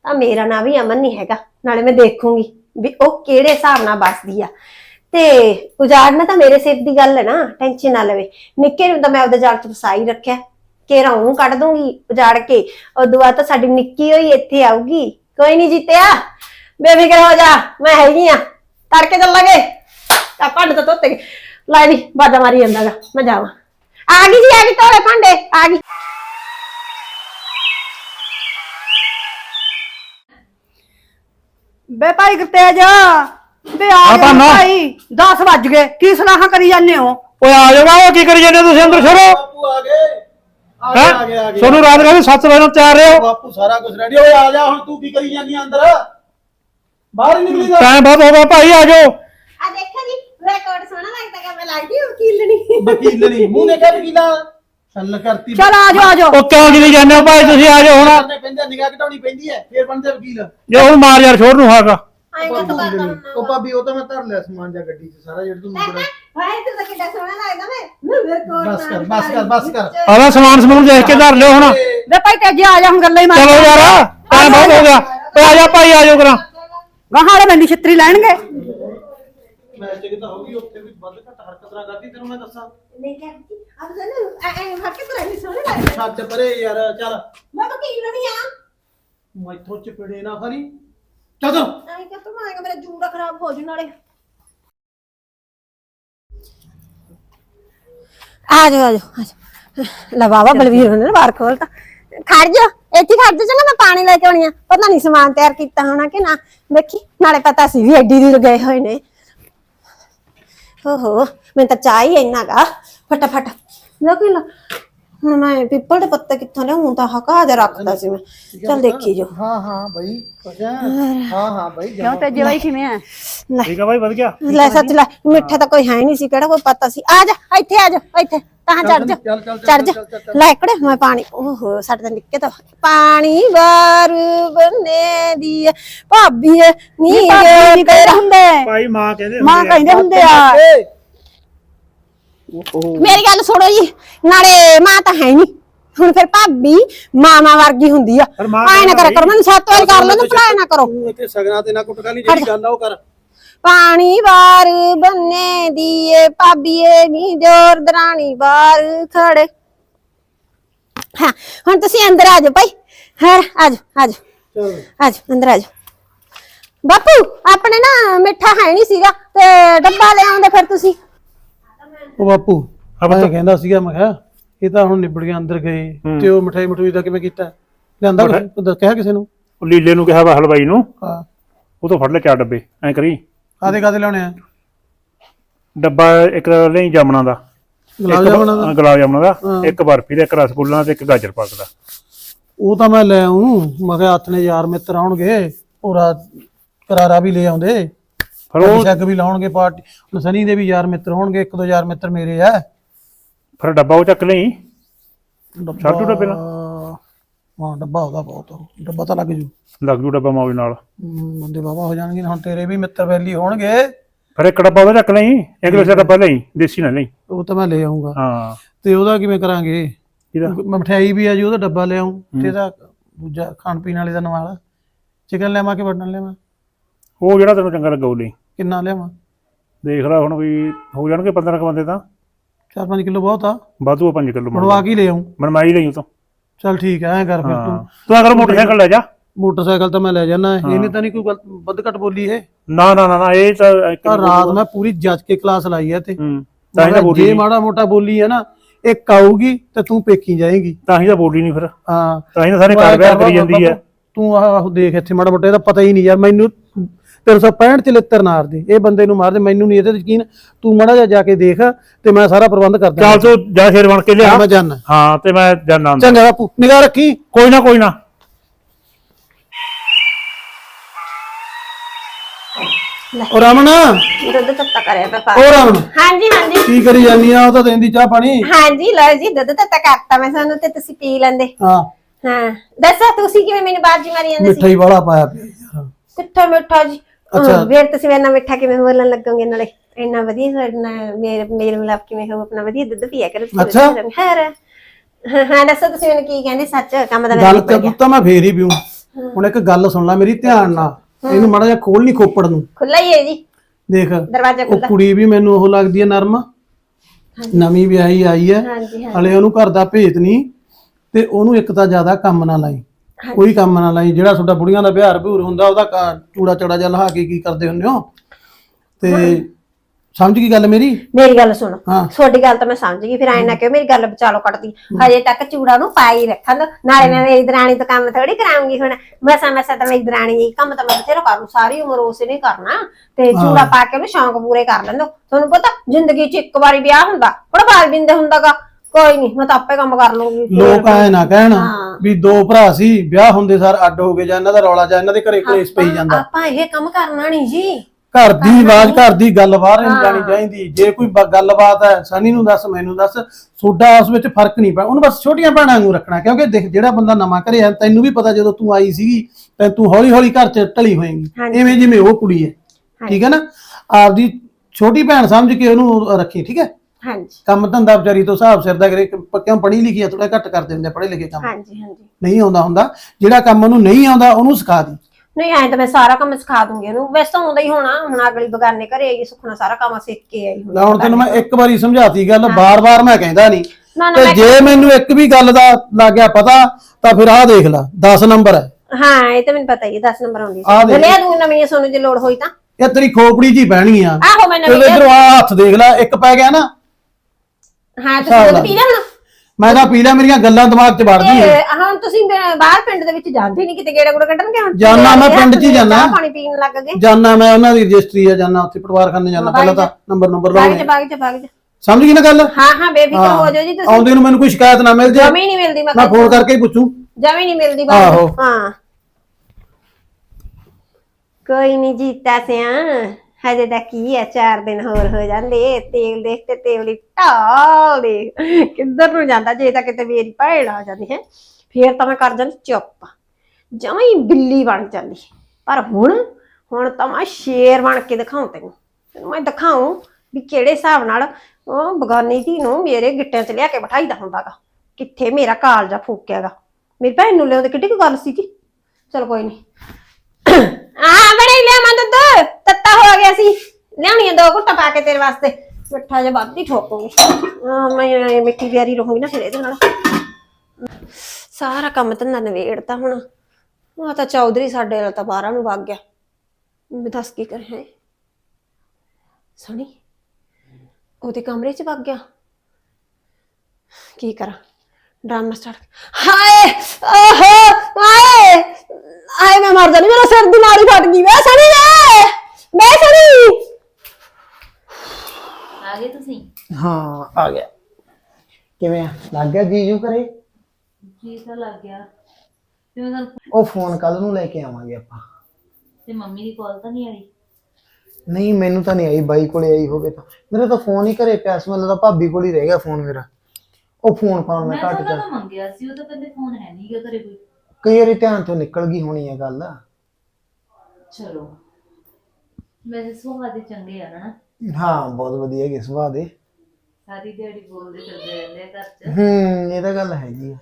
ਤਾਂ ਮੇਰਾ ਨਾਂ ਵੀ ਅਮਨ ਨਹੀਂ ਹੈਗਾ। ਨਾਲੇ ਮੈਂ ਦੇਖੂੰਗੀ ਵੀ ਉਹ ਕਿਹੜੇ ਹਿਸਾਬ ਨਾਲ ਬਸਦੀ ਆ। ਤੇ ਉਜਾੜਨਾ ਤਾਂ ਮੇਰੇ ਸਿਰ ਦੀ ਗੱਲ ਹੈ ਨਾ, ਟੈਨਸ਼ਨ ਨਾ ਲਵੇ। ਨਿੱਕੇ ਨੂੰ ਤਾਂ ਮੈਂ ਉਹਦੇ ਜਾਲ ਚ ਫਸਾਈ ਰੱਖਿਆ। ਕੇਰਾ ਉਹਨੂੰ ਕੱਢ ਦੂੰਗੀ ਉਜਾੜ ਕੇ। ਉਦੋਂ ਬਾਅਦ ਤਾਂ ਸਾਡੀ ਨਿੱਕੀ ਹੋਈ ਇੱਥੇ ਆਊਗੀ। ਕੋਈ ਨਹੀਂ ਜਿੱਤਿਆ ਬੇਫਿਕਰ ਹੋ ਜਾ ਮੈਂ ਹੈਗੀ ਆ। ਤੜਕੇ ਚੱਲਾਂਗੇ। ਆ ਭਾਂਡੇ ਤਾਂ ਧੋਤੇ ਗਏ। ਲੈ ਵੀ ਬਾਜਾ ਮਾਰੀ ਜਾਂਦਾਗਾ ਮੈਂ ਜਾਵਾਂ। ਆ ਗਈ ਜੀ ਆ ਗਈ ਤੋਰੇ ਭਾਂਡੇ ਆ ਗਈ। ਬੇ ਭਾਈ ਗੁਰਤੇਜ ਬੇ ਆ ਹਾਂ ਗਏ ਭਾਨਾ। ਭਾਈ 10 ਵੱਜ ਗਏ। ਕੀ ਸਲਾਹਾਂ ਕਰੀ ਜਾਂਦੇ ਹੋ? ਓਏ ਆ ਜਾਓਗਾ ਉਹ ਕੀ ਕਰੀ ਜਾਂਦੇ ਹੋ ਤੁਸੀਂ ਅੰਦਰ ਛੜੋ ਬਾਪੂ ਆ ਗਏ। ਆ ਹੈ? ਗਏ ਆ ਗਏ ਆ ਗਏ। ਤੁਹਾਨੂੰ ਰਾਤ ਕਹਿੰਦੇ 7 ਵਜੇ ਨੂੰ ਤਿਆਰ ਰਹੋ। ਬਾਪੂ ਸਾਰਾ ਕੁਝ ਰੈਡੀ ਓਏ ਆ ਜਾ ਹੁਣ ਤੂੰ ਕੀ ਕਰੀ ਜਾਂਦੀ ਆਂ ਅੰਦਰ? ਬਾਹਰ ਹੀ ਨਿਕਲੀ ਜਾ। ਟਾਈਮ ਬਹੁਤ ਹੋ ਗਿਆ ਭਾਈ ਆ ਜਾਓ। ਆ ਦੇਖੋ ਜੀ ਰਿਕਾਰਡ ਸੋਹਣਾ ਲੱਗਦਾ ਕਿ ਮੈਂ ਲੱਗਦੀ ਹਾਂ ਵਕੀਲਣੀ। ਵਕੀਲ ਨਹੀਂ ਮੂੰਹ ਦੇਖਿਆ ਵਕੀਲਾ? ਚੱਲ ਕਰਤੀ। ਚਲ ਆ ਜਾਓ ਆ ਜਾਓ। ਉਹ ਕਿਉਂ ਜਿਵੇਂ ਜਾਂਦੇ ਹੋ ਭਾਈ ਤੁਸੀਂ? ਆ ਜਾਓ ਹੁਣ। ਕਰਨੇ ਪੈਂਦੇ ਨਿਗਾਹ ਘਟਾਉਣੀ ਪੈਂਦੀ ਹੈ ਫੇਰ ਬਣਦੇ ਵਕੀਲ। ਜੇ ਹੁਣ ਮਾਰ ਯਾਰ ਛੋੜ ਨੂੰ ਹਾਗਾ ਆਏਗਾ ਤਾਂ ਬਾਤ ਉਹ ਭਾਬੀ ਉਹ ਤਾਂ ਮੈਂ ਧਰ ਲਿਆ ਸਮਾਨ ਜਾਂ ਗੱਡੀ 'ਚ ਸਾਰਾ ਜਿਹੜਾ ਤੂੰ ਮੁੰਡਾ। ਭਾਈ ਤੂੰ ਤਾਂ ਕਿੱਡਾ ਸੋਹਣਾ ਲੱਗਦਾ ਮੈਂ ਮੈਂ ਰਿਕਾਰਡ ਬਸ ਕਰ ਬਸ ਕਰ ਬਸ ਕਰ। ਆਦਾ ਸਮਾਨ ਸਮੂਨ ਦੇਖ ਕੇ ਧਰ ਲਿਓ ਹੁਣ। ਬੇ ਭਾਈ ਤੇਜੇ ਆ ਜਾ ਹੁਣ ਗੱਲਾਂ ਹੀ ਮਾਰ ਚਲੋ ਯਾਰ ਟਾਈਮ ਬਹੁਤ ਹੋ ਗਿਆ। ਆ ਜਾ ਭਾਈ ਆ ਜਾਓ ਕਰਾਂ ਗਾਹਾਂ ਵਾਲੇ ਮੈਨੂੰ ਛਤਰੀ ਲੈਣਗੇ। ਮੈਂ ਚ ਤਾਂ ਹੋ ਗਈ ਉੱਥੇ ਵੀ ਵੱਧ ਘੱਟ ਹਰਕਤ ਨਾ ਕਰਦੀ ਤੈਨੂੰ ਮੈਂ ਦੱਸਾਂ। ਨਹੀਂ ਕਰਦੀ ਅਬ ਸਾਨੂੰ ਐ ਐ ਹਰ ਕੇ ਤਰ੍ਹਾਂ ਨਹੀਂ ਸੋਹਣੇ ਲੱਗਦੇ। ਛੱਡ ਪਰੇ ਯਾਰ ਚੱਲ। ਮੈਂ ਵਕੀਲਣੀ ਆ? ਮੈਥੋਂ ਚਪੜੇ ਨਾ ਖਰੀ ਚੱਲ ਚੱਲ ਆਈ ਕਿ ਤੂੰ ਆਏਗਾ ਮੇਰਾ ਜੂੜਾ ਖਰਾਬ ਹੋ ਜੂ ਨਾਲੇ। ਆ ਜਾ ਆ ਜਾ ਲੈ ਬਾਬਾ ਬਲਵੀਰ ਨੇ ਬਾਹਰ ਖੋਲਤਾ। ਖੜ ਜਾ ਇੱਥੇ ਖੜ ਜਾ ਚੰਗਾ ਮੈਂ ਪਾਣੀ ਲੈ ਕੇ ਆਉਣੀ ਆ। ਪਤਾ ਨਹੀਂ ਸਮਾਨ ਤਿਆਰ ਕੀਤਾ ਹੋਣਾ ਕਿ ਨਾ। ਦੇਖੀ ਨਾਲੇ ਪਤਾ ਸੀ ਵੀ ਐਡੀ ਦੂਰ ਗਏ ਹੋਏ ਨੇ। ਓਹੋ, ਮੈਨੂੰ ਤਾਂ ਚਾਹ ਹੀ ਇੰਨਾ ਗਾ। ਫਟਾਫਟ। ਦੇਖ ਲੈ ਹੁਣ ਮੈਂ ਪਿੱਪਲ ਦੇ ਪੱਤੇ ਕਿੱਥੋਂ ਲਿਆਉਂ ਤਾਂ ਹਕਾ ਦੇ ਰੱਖਦਾ ਸੀ ਮੈਂ। ਚੱਲ ਦੇਖੀ ਜੋ ਹਾਂ ਹਾਂ ਬਾਈ ਹਾਂ ਹਾਂ ਬਾਈ ਕਿਉਂ ਤੇ ਜਵਾਈ ਕਿਵੇਂ ਆ? ਲੈ। ਠੀਕ ਆ ਬਾਈ ਵਧ ਗਿਆ। ਲੈ ਸੱਚ ਲੈ ਮਿੱਠਾ ਤਾਂ ਕੋਈ ਹੈ ਨਹੀਂ ਸੀ ਕਿਹੜਾ ਕੋਈ ਪਤਾ ਸੀ। ਆ ਜਾ ਇੱਥੇ ਆ ਜਾ ਇੱਥੇ। ਤਾਂ ਚੜ ਜਾ ਚੱਲ, ਚੱਲ, ਚੜ ਜਾ। ਲੈ ਕੜੇ ਮੈਂ ਪਾਣੀ ਓਹੋ ਸਾਡੇ ਤਾਂ ਨਿੱਕੇ ਤਾਂ ਪਾਣੀ ਵਾਰ ਬੰਨੇ ਦੀ ਭਾਬੀ ਨੀ ਕਹਿੰਦੇ ਹੁੰਦੇ। ਭਾਈ ਮਾਂ ਕਹਿੰਦੇ ਮਾਂ ਹੁੰਦੇ ਆ। ਕਹਿੰਦੇ ਹੁੰਦੇ ਆ। ਮੇਰੀ ਗੱਲ ਸੁਣੋ ਜੀ ਨਾਲੇ ਮਾਂ ਤਾਂ ਹੈ ਨਹੀਂ। ਹੁਣ ਫਿਰ ਭਾਬੀ ਮਾਮਾ ਵਰਗੀ ਹੁੰਦੀ ਆ। ਪਰ ਮਾਂ ਨਾ ਕਰਿਆ ਕਰੋ ਮੈਨੂੰ ਸੱਤ ਵਾਰੀ ਕਰ ਲੈਂਦੇ ਭਰਾ ਨਾ ਕਰੋ। ਤੂੰ ਇੱਥੇ ਸਗਨਾ ਤੇ ਨਾ ਕੁੱਟ ਕਾਲੀ ਜਿਹੜੀ ਗੱਲ ਆ ਉਹ ਕਰ। ਪਾਣੀ ਵਾਰ ਬੰਨੇ ਦੀਏ ਭਾਬੀਏ ਨੀ ਜੋਰ ਦਰਾਣੀ ਬਾਰ ਖੜੇ। ਹਾਂ ਹੁਣ ਤੁਸੀਂ ਅੰਦਰ ਆ ਜਾਓ ਭਾਈ। ਹਾਂ ਆ ਜਾਓ ਆ ਜਾਓ। ਚਲ। ਆ ਜਾਓ ਅੰਦਰ ਆ ਜਾਓ। ਬਾਪੂ ਆਪਣੇ ਨਾ ਮਿੱਠਾ ਹੈ ਨਹੀਂ ਸੀਗਾ ਤੇ ਡੱਬਾ ਲੈ ਆਉਂਦੇ ਫਿਰ ਤੁਸੀਂ। ਉਹ ਬਾਪੂ ਹਾਂ ਮੈਂ। ਕਹਿੰਦਾ ਸੀਗਾ ਮੈਂ ਕਿਹਾ ਇਹ ਤਾਂ ਹੁਣ ਨਿਬੜ ਗਿਆ ਅੰਦਰ ਗਏ। ਤੇ ਉਹ ਮਠਾਈ ਮਠੂਈ ਦਾ ਕਿਵੇਂ ਕੀਤਾ? ਲਿਆਂਦਾ ਉਹਦਾ ਕਿਹਾ ਕਿਸੇ ਨੂੰ? ਉਹ ਲੀਲੇ ਨੂੰ ਕਿਹਾ ਵਾ ਹਲਵਾਈ ਨੂੰ। ਹਾਂ। ਉਹ ਤੋਂ ਫੜ ਲੈ ਚਾਰ ਡੱਬੇ ਐ ਕਰੀ। ਕਾਦੇ ਕਾਦੇ ਲਿਆਉਣੇ ਆ? ਡੱਬਾ ਇੱਕ ਲਈ ਜਾਮਣਾ ਦਾ। ਗੁਲਾਬ ਜਾਮਣਾ ਦਾ? ਗੁਲਾਬ ਜਾਮਣਾ ਦਾ। ਇੱਕ ਬਰਫੀ ਦਾ ਇੱਕ ਰਸਗੁੱਲਾ ਤੇ ਇੱਕ ਗਾਜਰ ਪਾਕ ਦਾ। ਉਹ ਤਾਂ ਮੈਂ ਲੈ ਆਉਂ ਮੈਂ ਕਿਹਾ ਹੱਥ ਨੇ ਯਾਰ ਮਿੱਤਰ ਆਉਣਗੇ ਪੂਰਾ ਕਰਾਰਾ ਵੀ ਲੈ ਆਉਂਦੇ। ਫਿਰ ਉਹ ਸ਼ੱਕ ਵੀ ਲਾਉਣਗੇ ਪਾਰਟੀ ਹੁਣ ਸਨੀ ਦੇ ਵੀ ਯਾਰ ਮਿੱਤਰ ਹੋਣਗੇ ਇੱਕ ਦੋ ਯਾਰ ਮਿੱਤਰ ਮੇਰੇ ਆ। ਫਿਰ ਡੱਬਾ ਉਹ ਚੱਕ ਲਈ? ਛੱਡ ਡੱਬੇ ਨਾਲ। ਹਾਂ ਡੱਬਾ ਉਹਦਾ ਬਹੁਤ। ਡੱਬਾ ਤਾਂ ਲੱਗ ਜੂ। ਲੱਗ ਜੂ ਡੱਬਾ ਮੌਜ ਨਾਲ। ਬੰਦੇ ਬਾਬਾ ਹੋ ਜਾਣਗੇ ਹੁਣ ਤੇਰੇ ਵੀ ਮਿੱਤਰ ਵੈਲੀ ਹੋਣਗੇ। ਫਿਰ ਇੱਕ ਡੱਬਾ ਉਹਦਾ ਚੱਕ ਲਈ? ਇੰਗਲਿਸ਼ ਦਾ ਡੱਬਾ ਲਈ ਦੇਸੀ ਨਾ ਲਈ। ਉਹ ਤਾਂ ਮੈਂ ਲੈ ਆਉਂਗਾ ਹਾਂ। ਤੇ ਉਹਦਾ ਕਿਵੇਂ ਕਰਾਂਗੇ? ਮ- ਮਠਿਆਈ ਵੀ ਆ ਜੀ ਉਹਦਾ ਡੱਬਾ ਲਿਆਉਂ ਤੇ ਇਹਦਾ ਦੂਜਾ ਖਾਣ ਪੀਣ ਵਾਲੇ ਦਾ ਨਾਲ। ਚਿਕਨ ਲਿਆਵਾਂ ਕਿ ਮਟਨ ਲਿਆਵਾਂ ਉਹ ਜਿਹੜਾ ਤੈਨੂੰ ਚੰਗਾ ਲੱਗਾ ਉਹ ਲਈ। ਕਿੰਨਾ ਲਿਆਵਾਂ? ਦੇਖ ਲੈ ਹੁਣ ਵੀ ਹੋ ਜਾਣਗੇ 15 ਕ ਬੰਦੇ ਤਾਂ। 4-5 ਕਿਲੋ ਬਹੁਤ ਆ। ਵਾਧੂ 5 ਕਿਲੋ ਬਣਵਾ ਕੇ ਹੀ ਲੈ ਆਉਂ ਮਨਮਾਈ ਲਈ ਤੂੰ ਚਲ ਠੀਕ ਐ ਐਂ ਕਰ ਫਿਰ ਤੂੰ। ਤੂੰ ਅਗਰ ਮੋਟਰਸਾਈਕਲ ਲੈ ਜਾ। ਮੋਟਰਸਾਈਕਲ ਤਾਂ ਮੈਂ ਲੈ ਜਾਣਾ ਇਹਨੇ ਤਾਂ ਨਹੀਂ ਕੋਈ ਗਲਤ ਵੱਧ ਘੱਟ ਬੋਲੀ ਇਹ। ਨਾ ਨਾ ਨਾ ਨਾ ਇਹ ਤਾਂ ਇੱਕ ਤਾਂ ਰਾਤ ਮੈਂ ਪੂਰੀ ਜੱਜ ਕੇ ਕਲਾਸ ਲਾਈ ਐ ਤੇ। ਹੂੰ। ਤਾਂ ਹੀ ਤਾਂ ਬੋਲੀ ਜੇ ਨਹੀਂ। ਮਾੜਾ ਮੋਟਾ ਬੋਲੀ ਹੈ ਨਾ ਇੱਕ ਆਊਗੀ ਤੇ ਤੂੰ ਪੇਕੀ ਜਾਏਗੀ। ਤਾਂ ਹੀ ਤਾਂ ਬੋਲੀ ਨਹੀਂ ਫਿਰ। ਹਾਂ। ਤਾਂ ਹੀ ਤਾਂ ਸਾਰੇ ਐਂ ਘਰ ਕਰ ਜਾਂਦੀ ਹੈ ਤੂੰ ਆਹ ਦੇਖ ਇੱਥੇ ਮਾੜਾ ਮੋਟਾ ਇਹਦਾ ਪਤਾ ਹੀ ਨਹੀਂ ਯਾਰ ਮੈਨੂੰ 365 ਚ ਲਿੱਤਰ ਨਾਰ ਦੇ। ਇਹ ਬੰਦੇ ਨੂੰ ਮਾਰ ਦੇ ਮੈਨੂੰ ਨਹੀਂ ਇਹਦੇ ਤੇ ਯਕੀਨ। ਤੂੰ ਮਾੜਾ ਜਿਹਾ ਜਾ ਕੇ ਦੇਖ ਤੇ ਮੈਂ ਸਾਰਾ ਪ੍ਰਬੰਧ ਕਰ ਦਾਂ ਚੱਲ ਤੂੰ ਜਾ ਸ਼ੇਰ ਬਣ ਕੇ ਲਿਆ। ਮੈਂ ਜਾਣਾ ਹਾਂ ਤੇ ਮੈਂ ਜਾਣਾ ਚੰਗਾ ਬਾਪੂ ਨਿਗਾਹ ਰੱਖੀ। ਕੋਈ ਨਾ ਕੋਈ ਨਾ। ਉਹ ਰਮਨ ਦੁੱਧ ਤੱਤਾ ਕਰਿਆ ਪਿਆ ਪਾ। ਉਹ ਰਮਨ ਹਾਂਜੀ ਹਾਂਜੀ। ਕੀ ਕਰੀ ਜਾਨੀ ਆ? ਉਹ ਤਾਂ ਦੇਂਦੀ ਚਾਹ ਪਾਣੀ। ਹਾਂਜੀ ਲਓ ਜੀ ਦੁੱਧ ਤੱਤਾ ਕਰਤਾ ਮੈਂ ਸਾਨੂੰ ਤੇ ਤੁਸੀਂ ਪੀ ਲੈਂਦੇ। ਹਾਂ। ਹਾਂ। ਦੱਸੋ ਤੁਸੀਂ ਕਿਵੇਂ ਮੈਨੂੰ ਬਾਜੀ ਮਾਰੀ ਜਾਂਦੇ ਸੀ? ਮਿੱਠਾ ਹੀ ਵਾਲਾ ਪਾਇਆ ਪਿਆ। ਯਾਰ ਕਿੱਥੇ ਮਿੱਠਾ ਜੀ। ਅੱਛਾ। ਫਿਰ ਤੁਸੀਂ ਮੇਰੇ ਨਾਲ ਮਿੱਠਾ ਕਿਵੇਂ ਬੋਲਣ ਲੱਗੋਗੇ ਨਾਲੇ? ਇੰਨਾ ਵਧੀਆ ਨਾਲ ਮੇਰੇ ਮੇਰੇ ਮਿਲਾਪ ਕਿਵੇਂ ਹੋ ਆਪਣਾ ਵਧੀਆ ਦੁੱਧ ਪੀਆ ਕਰੋ ਤੁਸੀਂ ਅੱਛਾ। ਹਾਂ, ਹਾਂ ਦੱਸੋ ਤੁਸੀਂ ਮੈਨੂੰ ਕੀ ਕਹਿੰਦੇ? ਸੱਚ ਕੰਮ ਦਾ ਗੱਲ ਮੈਨੂੰ ਤੇ ਮੈਂ ਫੇਰ ਹੀ ਪੀਉ ਹੁਣ ਇੱਕ ਗੱਲ ਸੁਣ ਲੈ ਮੇਰੀ ਧਿਆਨ ਨਾਲ। ਇਹਨੂੰ ਮਾੜਾ ਜਿਹਾ ਖੋਲ ਨਹੀਂ ਖੋਪੜ ਨੂੰ। ਖੁੱਲਾ ਹੀ ਹੈ ਜੀ। ਦੇਖ ਦਰਵਾਜ਼ਾ ਉਹ ਖੁੱਲਾ ਕੁੜੀ ਵੀ ਮੈਨੂੰ ਉਹ ਲੱਗਦੀ ਹੈ ਨਰਮ। ਨਵੀਂ ਵਿਆਹੀ ਆਈ ਹੈ। ਹਾਂਜੀ ਹਾਂ ਹਲੇ ਉਹਨੂੰ ਘਰ ਦਾ ਭੇਤ ਨਹੀਂ। ਤੇ ਉਹਨੂੰ ਇੱਕ ਤਾਂ ਜ਼ਿਆਦਾ ਕੰਮ ਨਾ ਲਾਈ। ਕੋਈ ਕੰਮ ਨਾ ਲਾਈ ਜਿਹੜਾ ਤੁਹਾਡਾ ਬੁੜੀਆਂ ਦਾ ਵਿਹਾਰ ਭੂਰ ਹੁੰਦਾ ਉਹਦਾ ਕ- ਚੂੜਾ ਚੜਾ ਜਿਹਾ ਲਹਾ ਕੇ ਕੀ ਕਰਦੇ ਹੁੰਦੇ ਹੋ? ਤੇ ਸਮਝ ਗਈ ਗੱਲ ਮੇਰੀ? ਮੇਰੀ ਗੱਲ ਸੁਣੋ। ਹਾਂ। ਤੁਹਾਡੀ ਗੱਲ ਤਾਂ ਮੈਂ ਸਮਝ ਗਈ ਫਿਰ ਐਂ ਨਾ ਕਿਉਂ ਮੇਰੀ ਗੱਲ ਵਿਚਾਲੋ ਕੱਟਦੀ। ਹਜੇ ਤੱਕ ਚੂੜਾ ਨੂੰ ਪਾਈ ਰੱਖਣ ਦੋ ਨਾਲੇ ਮੈਂ ਮੇਰੀ ਦਰਾਣੀ ਤੋਂ ਕੰਮ ਥੋੜੀ ਕਰਾਉਂਗੀ ਹੁਣ। ਮਸਾ ਮਸਾ ਤਾਂ ਮੇਰੀ ਦਰਾਣੀ ਇਹ ਕੰਮ ਤਾਂ ਮੈਂ ਬਥੇਰਾ ਕਰੂ ਸਾਰੀ ਉਮਰ ਉਸੇ ਨੇ ਕਰਨਾ। ਤੇ ਚੂੜਾ ਪਾ ਕੇ ਉਹਨੂੰ ਸ਼ੌਂਕ ਪੂਰੇ ਕਰ ਲੈਂਦੋ। ਤੁਹਾਨੂੰ ਪਤਾ ਜ਼ਿੰਦਗੀ 'ਚ ਇੱਕ ਵਾਰੀ ਵਿਆਹ ਹੁੰਦਾ ਬੜਾ ਬਾਲ ਬਿੰਦੇ ਹੁੰਦਾਗਾ। ਕੋਈ ਨਹੀਂ ਮੈਂ ਤਾਂ ਆਪੇ ਕੰਮ ਕਰ ਲੂੰਗੀ ਲੋਕ ਐ ਨਾ ਕਹਿਣ ਹਾਂ। ਵੀ ਦੋ ਭਰਾ ਸੀ ਵਿਆਹ ਹੁੰਦੇ ਸਾਰ ਅੱਡ ਹੋ ਗਏ ਜਾਂ ਇਹਨਾਂ ਦਾ ਰੌਲਾ ਜਾਂ ਇਹਨਾਂ ਦੇ ਘਰੇ ਕਲੇਸ਼ ਪਈ ਜਾਂਦਾ। ਆਪਾਂ ਇਹ ਕੰਮ ਕਰਨਾ ਨਹੀਂ ਜੀ। ਘਰ ਦੀ ਆਵਾਜ਼ ਘਰ ਦੀ ਗੱਲ ਬਾਹਰ ਨਹੀਂ ਜਾਣੀ ਚਾਹੀਦੀ। ਜੇ ਕੋਈ ਬ- ਗੱਲਬਾਤ ਹੈ ਸਨੀ ਨੂੰ ਦੱਸ ਮੈਨੂੰ ਦੱਸ ਤੁਹਾਡਾ ਉਸ ਵਿੱਚ ਫ਼ਰਕ ਨਹੀਂ ਪੈ ਉਹਨੂੰ ਬਸ ਛੋਟੀਆਂ ਭੈਣਾਂ ਵਾਂਗੂ ਰੱਖਣਾ ਕਿਉਂਕਿ ਦੇਖ ਜਿਹੜਾ ਬੰਦਾ ਨਵਾਂ ਘਰੇ ਆ ਤੈਨੂੰ ਵੀ ਪਤਾ ਜਦੋਂ ਤੂੰ ਆਈ ਸੀਗੀ ਤਾਂ ਤੂੰ ਹੌਲੀ ਹੌਲੀ ਘਰ 'ਚ ਢਲੀ ਹੋਏਗੀ। ਐਵੇਂ ਜਿਵੇਂ ਉਹ ਕੁੜੀ ਹੈ। ਠੀਕ ਹੈ ਨਾ? ਆਪਦੀ ਛੋਟੀ ਭੈਣ ਸਮਝ ਕੇ ਉਹਨੂੰ ਰੱਖੀ ਠੀਕ ਹੈ? ਹਾਂਜੀ। ਕੰਮ ਧੰਦਾ ਵਿਚਾਰੀ ਤੋਂ ਹਿਸਾਬ ਸਿਰ ਦਾ ਕਰੇ ਪ- ਕਿਉਂ ਪੜ੍ਹੀ ਲਿਖੀ ਆ? ਥੋੜਾ ਘੱਟ ਕਰਦੇ ਹੁੰਦੇ ਪੜ੍ਹੇ ਲਿਖੇ ਕੰਮ। ਹਾਂਜੀ ਹਾਂਜੀ। ਨਹੀਂ ਆਉਂਦਾ ਹੁੰਦਾ ਜਿਹੜਾ ਕੰਮ ਉਹਨੂੰ ਨਹੀਂ ਆਉਂਦਾ ਉਹਨੂੰ ਸਿਖਾ ਦੀ। ਨਹੀਂ ਐਂ ਤਾਂ ਮੈਂ ਸਾਰਾ ਕੰਮ ਸਿਖਾ ਦੂੰਗੀ ਉਹਨੂੰ। ਵੈਸੇ ਤਾਂ ਆਉਂਦਾ ਹੀ ਹੋਣਾ ਹੁਣ ਅਗਲੀ ਬਗਾਨੇ ਘਰੇ ਆਈ ਸੁਖਣਾ ਸਾਰਾ ਕੰਮ ਸਿੱਖ ਕੇ ਆਈ ਹੁਣ। ਲੈ ਹੁਣ ਤੈਨੂੰ ਮੈਂ ਇੱਕ ਵਾਰੀ ਸਮਝਾਤੀ ਗੱਲ ਬਾਰ-ਬਾਰ ਮੈਂ ਕਹਿੰਦਾ ਨਹੀਂ। ਨਾ ਨਾ ਤੇ ਮੈਂ ਜੇ ਮੈਨੂੰ ਇੱਕ ਵੀ ਗੱਲ ਦਾ ਲੱਗ ਗਿਆ ਪਤਾ ਤਾਂ ਫਿਰ ਆਹ ਦੇਖ ਲੈ 10 ਨੰਬਰ ਹੈ। ਹਾਂ ਇਹ ਤਾਂ ਮੈਨੂੰ ਪਤਾ ਹੀ ਹੈ 10 ਨੰਬਰ ਆਉਂਦੀ ਆਹ ਸੀ ਦੇਖ। ਲੈ ਦੂੰ ਨਵੀਂ ਸੋਨੂੰ ਜੇ ਲੋੜ ਹੋਈ ਤਾਂ। ਇਹ ਤੇਰੀ ਖੋਪੜੀ ਜੀ ਪੈਣੀ ਆ। ਆਹੋ ਮੈਂ ਤੇ ਨਵੀਂ ਇਧਰ ਆ ਹੱਥ ਦੇਖ ਲੈ ਇੱਕ ਪੈ ਗਿਆ ਨਾ। ਹਾਂ ਤੁਸੀਂ ਦੁੱਧ ਹੁਣ? ਮੈਂ ਤਾਂ ਪੀ ਲਿਆ ਮੇਰੀਆਂ ਗੱਲਾਂ ਦਿਮਾਗ 'ਚ ਵੜਦੀ ਤੇ ਹੈ ਹੁਣ ਤੁਸੀਂ ਬੇ- ਬਾਹਰ ਪਿੰਡ ਦੇ ਵਿੱਚ ਜਾਂਦੇ ਨਹੀਂ ਕਿਤੇ ਗੇੜਾ ਗੁੜਾ ਕੱਢਣਗੇ ਹੁਣ? ਜਾਨਾ ਮੈਂ ਪਿੰਡ 'ਚ ਹੀ ਜਾਨਾ। ਚਾਹ ਪਾਣੀ ਪੀਣ ਲੱਗ ਗਏ? ਜਾਨਾ ਮੈਂ ਉਹਨਾਂ ਦੀ ਰਜਿਸਟਰੀ ਆ ਜਾਨਾ ਉੱਥੇ ਪਟਵਾਰਖਾਨੇ ਜਾਨਾ ਪਹਿਲਾਂ ਤਾਂ ਨੰਬਰ ਨੰਬਰ ਬਾਗ ਲਾਉਣੇ ਚ ਬਾਗ ਚ ਬਾਗ ਚ ਸਮਝ ਗਈ ਨਾ ਗੱਲ? ਹਾਂ ਹਾਂ ਬੇਫਿਕਰ ਹੋ। ਜਾਓ ਜੀ ਤੁਸੀਂ। ਆਉਂਦੇ ਨੂੰ ਮੈਨੂੰ ਕੋਈ ਸ਼ਿਕਾਇਤ ਨਾ ਮਿਲ ਜਾਏ ਜਮੀ ਨਹੀਂ ਮਿਲਦੀ ਮੈਂ ਮੈਂ ਫੋਨ ਕਰਕੇ ਹੀ ਪੁੱਛੂ। ਜਮੀ ਨਹੀਂ ਮਿਲਦੀ ਬਾਗ ਆਹੋ। ਹਾਂ। ਕੋਈ ਨਹੀਂ ਜੀਤਾ ਸਿਆ। ਹਜੇ ਤਾਂ ਕੀ ਹੈ ਚਾਰ ਦਿਨ ਹੋਰ ਹੋ ਜਾਂਦੇ ਤੇਲ ਦੇਖ ਤੇ ਤੇਲ ਦੀ ਢਾਲ ਦੇ ਕਿੱਧਰ ਨੂੰ ਜਾਂਦਾ, ਜੇ ਤਾਂ ਕਿਤੇ ਮੇਰੀ ਭੈਣ ਆ ਜਾਂਦੀ ਹੈ, ਫੇਰ ਤਾਂ ਮੈਂ ਕਰ ਜਾਂਦੀ ਚੁੱਪ। ਜਮਾਂ ਹੀ ਬਿੱਲੀ ਬਣ ਜਾਂਦੀ ਪਰ ਹੁਣ ਹੁਣ ਤਾਂ ਮੈਂ ਸ਼ੇਰ ਬਣ ਕੇ ਦਿਖਾਉਂ ਤੈਨੂੰ। ਤੈਨੂੰ ਮੈਂ ਦਿਖਾਉਂ ਵੀ ਕਿਹੜੇ ਹਿਸਾਬ ਨਾਲ ਉਹ ਬਗਾਨੀ ਧੀ ਨੂੰ ਮੇਰੇ ਗਿੱਟਿਆਂ 'ਚ ਲਿਆ ਕੇ ਬਿਠਾਈਦਾ ਹੁੰਦਾਗਾ। ਕਿੱਥੇ ਮੇਰਾ ਕਾਲਜਾ ਫੂਕਿਆਗਾ। ਮੇਰੀ ਭੈਣ ਨੂੰ ਲਿਆਉਂਦੇ ਕਿੱਡੀ ਕੁ ਗੱਲ ਸੀਗੀ? ਚਲ ਕੋਈ ਨਹੀਂ ਆ ਬੜੇ ਲਿਆ ਮੈਂ ਦੁੱਧ। ਤੱਤਾ ਹੋ ਗਿਆ ਸੀ। ਲਿਆਉਣੀ ਦੋ ਘੁੱਟਾ ਪਾ ਕੇ ਤੇਰੇ ਵਾਸਤੇ। ਮਿੱਠਾ ਜਿਹਾ ਵੱਧ ਹੀ ਠੋਕੂਗੀ। ਆ ਮੈਂ ਐਂ ਮਿੱਠੀ ਪਿਆਰੀ ਰਹੂੰਗੀ ਨਾ ਫਿਰ ਇਹਦੇ ਨਾਲ। ਸਾਰਾ ਕੰਮ ਧੰਦਾ ਨਵੇੜਤਾ ਹੁਣ। ਆ ਤਾਂ ਚੌਧਰੀ ਸਾਡੇ ਨਾਲ ਤਾਂ ਬਾਹਰਾਂ ਨੂੰ ਵਗ ਗਿਆ। ਵੀ ਦੱਸ ਕੀ ਕਰੇ ਹੈ ਸਣੀ, ਉਹਦੇ ਕਮਰੇ 'ਚ ਵਗ ਗਿਆ। ਕੀ ਕਰਾਂ? ਡਰਾਮਾ ਸਟਾਰਟ ਹਾਏ! ਆਹੋ ਹਾਏ! ਹਾਏ ਮੈਂ ਮਰ ਜਾਣੀ ਮੇਰਾ ਸਿਰ ਦੀ ਨਾੜੀ ਫਟ ਗਈ ਵੇ ਸਣੀ ਵੇ ਵੇ ਸਣੀ ਆ ਗਏ ਤੁਸੀਂ? ਹਾਂ ਆ ਗਿਆ। ਕਿਵੇਂ ਆ? ਲੱਗ ਗਿਆ ਜੀਜੂ ਕਰੇ ਜੀ ਤਾਂ ਲੱਗ ਗਿਆ। ਤੇ ਮੈਂ ਤੁਹਾਨੂੰ ਉਹ ਫੋਨ ਕੱਲ ਨੂੰ ਲੈ ਕੇ ਆਵਾਂਗੇ ਆਪਾਂ। ਤੇ ਮੰਮੀ ਦੀ ਕਾਲ ਤਾਂ ਨਹੀਂ ਆਈ? ਨਹੀਂ ਮੈਨੂੰ ਤਾਂ ਨਹੀਂ ਆਈ ਬਾਈ ਕੋਲੇ ਆਈ ਹੋਵੇ ਤਾਂ। ਮੇਰਾ ਤਾਂ ਫੋਨ ਹੀ ਘਰੇ ਪਿਆ ਸੀ ਮੈਨੂੰ ਤਾਂ ਭਾਬੀ ਕੋਲ ਹੀ ਰਹਿ ਗਿਆ ਫੋਨ ਮੇਰਾ। ਉਹ ਫੋਨ ਪਾਉਣ ਮੈਂ ਮੈਂ ਤਾਂ ਘੱਟ ਉਹਨਾਂ ਕਰ ਮੰਗਿਆ ਸੀ ਉਹ ਤਾਂ ਕਹਿੰਦੇ ਫੋਨ ਹੈ ਨਹੀਂਗਾ ਘਰੇ ਕੋਈ। ਕਈ ਵਾਰੀ ਧਿਆਨ ਤੋਂ ਨਿਕਲ ਗਈ ਹੋਣੀ ਹੈ ਗੱਲ। ਚਲੋ। ਵੈਸੇ ਸੁਭਾਅ ਦੇ ਚੰਗੇ ਆ ਨਾ। ਹਾਂ ਬਹੁਤ ਵਧੀਆ ਹੈਗੇ ਸੁਭਾਅ ਦੇ। ਸਾਰੀ ਦਿਹਾੜੀ ਬੋਲਦੇ ਫਿਰਦੇ ਰਹਿੰਦੇ ਆ ਘਰ 'ਚ। ਹੂੰ ਇਹ ਤਾਂ ਗੱਲ ਹੈਗੀ ਆ।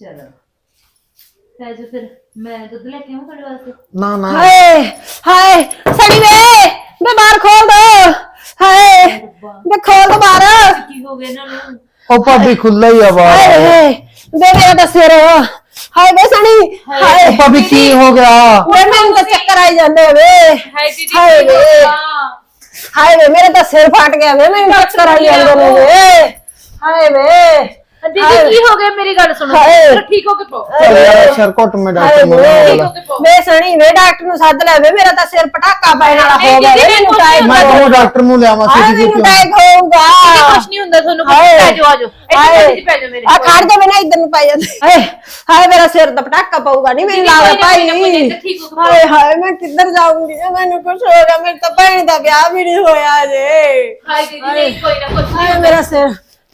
ਚਲੋ। ਤੇ ਜੋ ਫਿਰ। ਮੈਂ ਦੁੱਧ ਲੈ ਕੇ ਆਵਾਂ ਤੁਹਾਡੇ ਵਾਸਤੇ? ਨਾ ਨਾ। ਹਾਏ ਹਾਏ ਸਣੀ ਵੇ! ਮੈਂ ਬਾਹਰ ਖੋਲ ਦੋ। ਹਾਏ ਮੈਂ ਖੋਲ ਦੋ ਬਾਹਰ। ਕੀ ਹੋ ਗਿਆ ਇਹਨਾਂ ਨੂੰ? ਉਹ ਭਾਬੀ ਖੁੱਲਾ ਹੀ ਆ ਬਾਹਰ। ਹਾਏ। ਵੇ ਮੇਰਾ ਤਾਂ ਸਿਰ। ਹਾਏ ਵੇ ਸਣੀ। ਹਾਏ ਭਾਬੀ ਕੀ ਹੋ ਗਿਆ? ਵੇ ਮੈਨੂੰ ਤਾਂ ਚੱਕਰ ਆਈ ਜਾਂਦੇ ਵੇ। ਹਾਏ ਦੀਦੀ ਹਾਏ ਵੇ। ਹਾਏ ਵੇ ਮੇਰੇ ਤਾਂ ਸਿਰ ਫਟ ਗਿਆ ਵੇ। ਮੈਨੂੰ ਚੱਕਰ ਆਈ ਜਾਂਦੇ ਨੇ ਵੇ। ਹਾਏ ਵੇ। ਦੀਦੀ ਕੀ ਹੋ ਗਿਆ? ਮੇਰੀ ਗੱਲ ਸੁਣੋ। ਚਲੋ ਠੀਕ ਹੋ ਕੇ ਪਾਓ ਚੱਲ ਯਾਰ ਸਿਰ ਘੁੱਟ ਮੈਂ ਡਾਕਟਰ ਨੂੰ ਵੇ। ਸਣੀ ਵੇ ਡਾਕਟਰ ਨੂੰ ਸੱਦ ਲੈ ਵੇ। ਮੇਰਾ ਤਾਂ ਸਿਰ ਪਟਾਕਾ ਪੈਣ ਵਾਲਾ ਹੋ ਗਿਆ ਵੇ। ਮੈਨੂੰ ਟਾਈਮ ਮੈਂ ਤੁਹਾਨੂੰ ਡਾਕਟਰ ਨੂੰ ਲਿਆਵਾਂ ਹਾਏ ਸੀ ਮੈਨੂੰ ਟਾਈਮ ਹੋਊਗਾ। ਕੁਛ ਨਹੀਂ ਹੁੰਦਾ ਤੁਹਾਨੂੰ। ਪੈ ਜਾਓ। ਹਾਏ ਪੈ ਜਾਓ ਮੇਰੇ ਆ ਖੜ ਜਾ ਮੈਂ ਇਧਰ ਨੂੰ ਪੈ ਜਾਂਦੇ ਹਾਏ ਹਾਏ ਮੇਰਾ ਸਿਰ ਤਾਂ ਪਟਾਕਾ ਪਊਗਾ ਨਹੀਂ ਮੈਨੂੰ ਲੱਗਦਾ ਭਾਈ। ਹਾਏ ਹਾਏ ਮੈਂ ਕਿੱਧਰ ਜਾਊਂਗੀ? ਜੇ ਮੈਨੂੰ ਕੁਝ ਹੋ ਗਿਆ ਮੇਰੇ ਤਾਂ ਭੈਣ ਦਾ ਵਿਆਹ ਵੀ ਨਹੀਂ ਹੋਇਆ ਜੇ ਹਾਏ ਦੀਦੀ ਨਹੀਂ ਕੋਈ ਨਾ ਕੁਛ ਹਾਏ ਮੇਰਾ ਸਿਰ।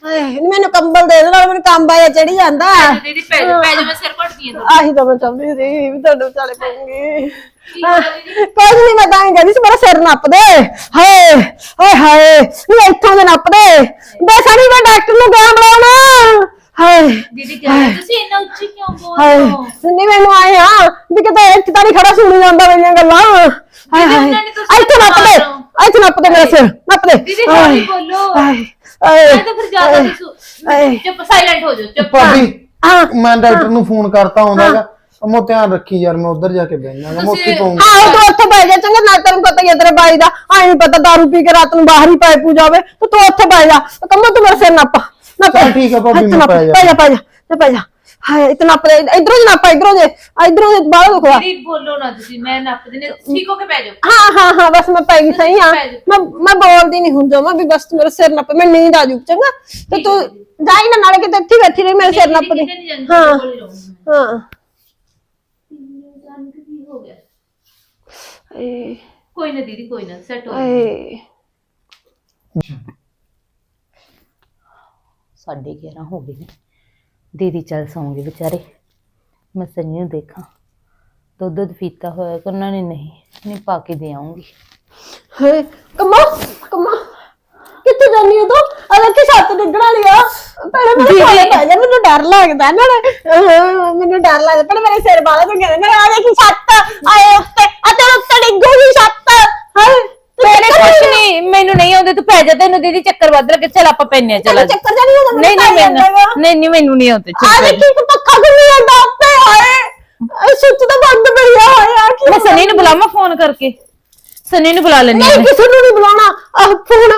ਹਾਏ ਮੈਨੂੰ ਕੰਬਲ ਦੇ ਦੇ ਨਾਲ ਮੈਨੂੰ ਕੰਬ ਆਇਆ ਚੜੀ ਜਾਂਦਾ। ਦੀਦੀ ਪੈ ਜਾਓ ਪੈ ਜਾਓ ਮੈਂ ਸਿਰ ਘੁੱਟਦੀ ਹਾਂ ਆਹੀ ਤਾਂ ਮੈਂ ਚਾਹੁੰਦੀ ਸੀ ਵੀ ਤੁਹਾਡੇ ਵਿਚਾਲੇ ਪਊਂਗੀ ਕੁਝ ਨਹੀਂ ਮੈਂ ਤਾਂ ਕਹਿੰਦੀ ਸੀ ਮੇਰਾ ਸਿਰ ਨੱਪ ਦੇ। ਹਾਏ ਹਾਏ ਹਾਏ ਨਹੀਂ ਇੱਥੋਂ ਦੇ ਨੱਪ ਦੇ। ਬੇਸਣੀ ਮੈਂ ਡਾਕਟਰ ਨੂੰ ਗਿਆ ਬੁਲਾਉਣਾ ਹਾਏ ਦੀਦੀ ਕਿਹਾ ਤੁਸੀਂ ਇੰਨਾ ਉੱਚੀ ਕਿਉਂ ਬੋਲ ਹਾਏ ਰਹੇ ਹੋ ਨਹੀਂ ਮੈਨੂੰ ਆਏ ਹਾਂ ਵੀ ਕਿਤੇ ਇੱਥੇ ਤਾਂ ਨਹੀਂ ਖੜਾ ਸੁਣੀ ਜਾਂਦਾ ਮੇਰੀਆਂ ਗੱਲਾਂ। ਹਾਏ ਹਾਏ। ਉਹਨਾਂ ਨੇ ਤੁਸੀਂ ਇੱਥੇ ਨੱਪ ਦੇ ਇੱਥੇ ਨੱਪ ਦੇ ਮੇਰਾ ਸਿਰ ਨੱਪ ਦੇ। ਦੀਦੀ ਹਾਏ, ਹੌਲੀ ਬੋਲੋ। ਹਾਏ ਹਾਏ ਮੈਂ ਤਾਂ ਫਿਰ ਜ਼ਿਆਦਾ ਨਹੀਂ ਹਾਏ। ਸੁ ਚੁੱਪ ਸਾਇਲੈਂਟ ਹੋ ਜਾਓ ਚੁੱਪ। ਭਾਬੀ ਹਾਂ। ਮੈਂ ਡਾਕਟਰ ਨੂੰ ਫੋਨ ਕਰਤਾ ਆਉਂਦਾਗਾ ਮੋ ਧਿਆਨ ਰੱਖੀ ਯਾਰ ਮੈਂ ਉਧਰ ਜਾ ਕੇ ਬਹਿਣਾ ਮੈਂ ਉੱਥੇ ਪਾਉਂਗਾ ਆਹੋ ਤੂੰ ਉੱਥੇ ਬਹਿ ਜਾ ਚੰਗਾ ਨਾ ਤੈਨੂੰ ਪਤਾ ਹੀ ਹੈ ਤੇਰੇ ਬਾਈ ਦਾ। ਆਈ ਨਹੀਂ ਪਤਾ ਦਾਰੂ ਪੀ ਕੇ ਰਾਤ ਨੂੰ ਬਾਹਰ ਹੀ ਪਾਏ ਪੂ ਜਾਵੇ ਤੇ ਤੂੰ ਉੱਥੇ ਬਹਿ ਜਾ ਕੰਮੋ ਤੂੰ ਮੇਰੇ ਸਿਰ ਨੱਪ। ਨੱਪ। ਚੱਲ ਠੀਕ ਆ ਭਾਬੀ, ਮੈਂ ਪੈ ਜਾ। ਪੈ ਜਾ ਪੈ ਜਾ ਤੇ ਪੈ ਜਾ। ਹਾਏ ਇਤਨਾ ਦੇ ਇਧਰੋਂ ਦੀ ਨੱਪ ਇਧਰੋਂ ਦੇ ਇਧਰੋਂ ਦੇ ਬਾਹਰ ਦੁਖਦਾ ਦੀਦੀ ਬੋਲੋ ਨਾ ਤੁਸੀਂ ਮੈਂ ਨੱਪ ਦਿਨੇ ਠੀਕ ਹੋ ਕੇ ਬਹਿ ਜਾਓ। ਹਾਂ ਹਾਂ ਹਾਂ ਬਸ ਮੈਂ ਪੈ ਗਈ ਸਹੀ ਹਾਂ ਪੈ ਜਾ। ਮੈਂ ਮੈਂ ਬੋਲਦੀ ਨਹੀਂ ਹੁੰਦਾ ਮੈਂ ਵੀ ਬਸ ਤੂੰ ਮੇਰੇ ਸਿਰ ਨੱਪ ਮੈਂ ਨੀਂਦ ਆ ਜੂ ਚੰਗਾ। ਤੇ ਤੂੰ ਜਾਈ ਨਾ ਨਾਲੇ ਕਿਤੇ ਇੱਥੇ ਬੈਠੀ ਰਹੀ ਮੇਰੇ ਸਿਰ ਨੱਪ ਦੇ ਨਹੀਂ ਹਾਂ। ਹੀ ਰਹੂੰਗੀ ਮੈਂ ਹਾਂ ਜਾਨ ਕੇ ਕੀ ਹੋ ਗਿਆ ਏ ਕੋਈ ਨਾ ਦੀਦੀ ਕੋਈ ਨਾ ਸੈੱਟ ਹੋ ਏ ਸਾਢੇ 11 ਹੋ ਗਏ ਨੇ। ਦੀਦੀ ਚੱਲ ਸੌਂਗੇ ਵਿਚਾਰੇ। ਮੈਂ ਸੰਨੀ ਨੂੰ ਦੇਖਾਂ। ਦੁੱਧ ਦੁੱਧ ਪੀਤਾ ਹੋਇਆ ਕਿ ਉਹਨਾਂ ਨੇ ਨਹੀਂ? ਨਹੀਂ ਪਾ ਕੇ ਦੇ ਆਉਂਗੀ ਹੇ ਕਮਾ ਕਮਾ। ਕਿੱਥੇ ਜਾਨੀ ਹੈ ਤੂੰ ਅਰੇ ਕਿ ਛੱਤ ਡਿੱਗਣ ਵਾਲੀ ਆ ਪਹਿਲੇ ਮੇਰੇ ਕੋਲ ਪੈ ਜਾ ਮੈਨੂੰ ਡਰ ਲੱਗਦਾ ਨਾ। ਮੈਨੂੰ ਡਰ ਲੱਗਦਾ ਪਹਿਲੇ ਮੇਰੇ ਸਿਰ ਵਾਲਾ ਤੋਂ ਕਹਿੰਦੇ ਨਾ ਆ ਦੇਖੀ ਛੱਤ ਆਏ ਉੱਤੇ ਆ ਤੇਰੇ ਉੱਤੇ ਡਿੱਗੂਗੀ ਛੱਤ। ਹਾਏ ਮੇਰੇ ਕੁਛ ਨਹੀਂ ਮੈਨੂੰ ਨਹੀਂ ਆਉਂਦੇ ਤੂੰ ਪੈ ਜਾ। ਤੈਨੂੰ ਦੀਦੀ ਚੱਕਰ ਵੱਧ ਲੱਗੇ ਚੱਲ ਆਪਾਂ ਪੈਨੇ ਚੱਲ। ਤੈਨੂੰ ਚੱਕਰ ਜਾਨੀ ਹੁੰਦਾ ਨਹੀਂ ਨਹੀਂ ਮੈਨੂੰ ਨਹੀਂ ਨਹੀਂ ਮੈਨੂੰ ਨਹੀਂ ਆਉਂਦੇ ਆ ਚੱਲ ਦੇਖੀ ਕਿ ਪੱਖਾ ਗੁੰਨੀ ਜਾਂਦਾ ਉੱਤੇ ਹਾਏ। ਸੁੱਚ ਤਾਂ ਬੰਦ ਪਈ ਆ ਹਾਏ ਆ ਕੀ ਮੈਂ ਸਨੀ ਨੂੰ ਬੁਲਾਵਾਂ ਫੋਨ ਕਰਕੇ। ਸਨੀ ਨੂੰ ਬੁਲਾ ਲੈਣੀ ਨਹੀਂ ਕਿਸੇ ਨੂੰ ਨਹੀਂ ਬੁਲਾਉਣਾ। ਆਹ ਫੋਨ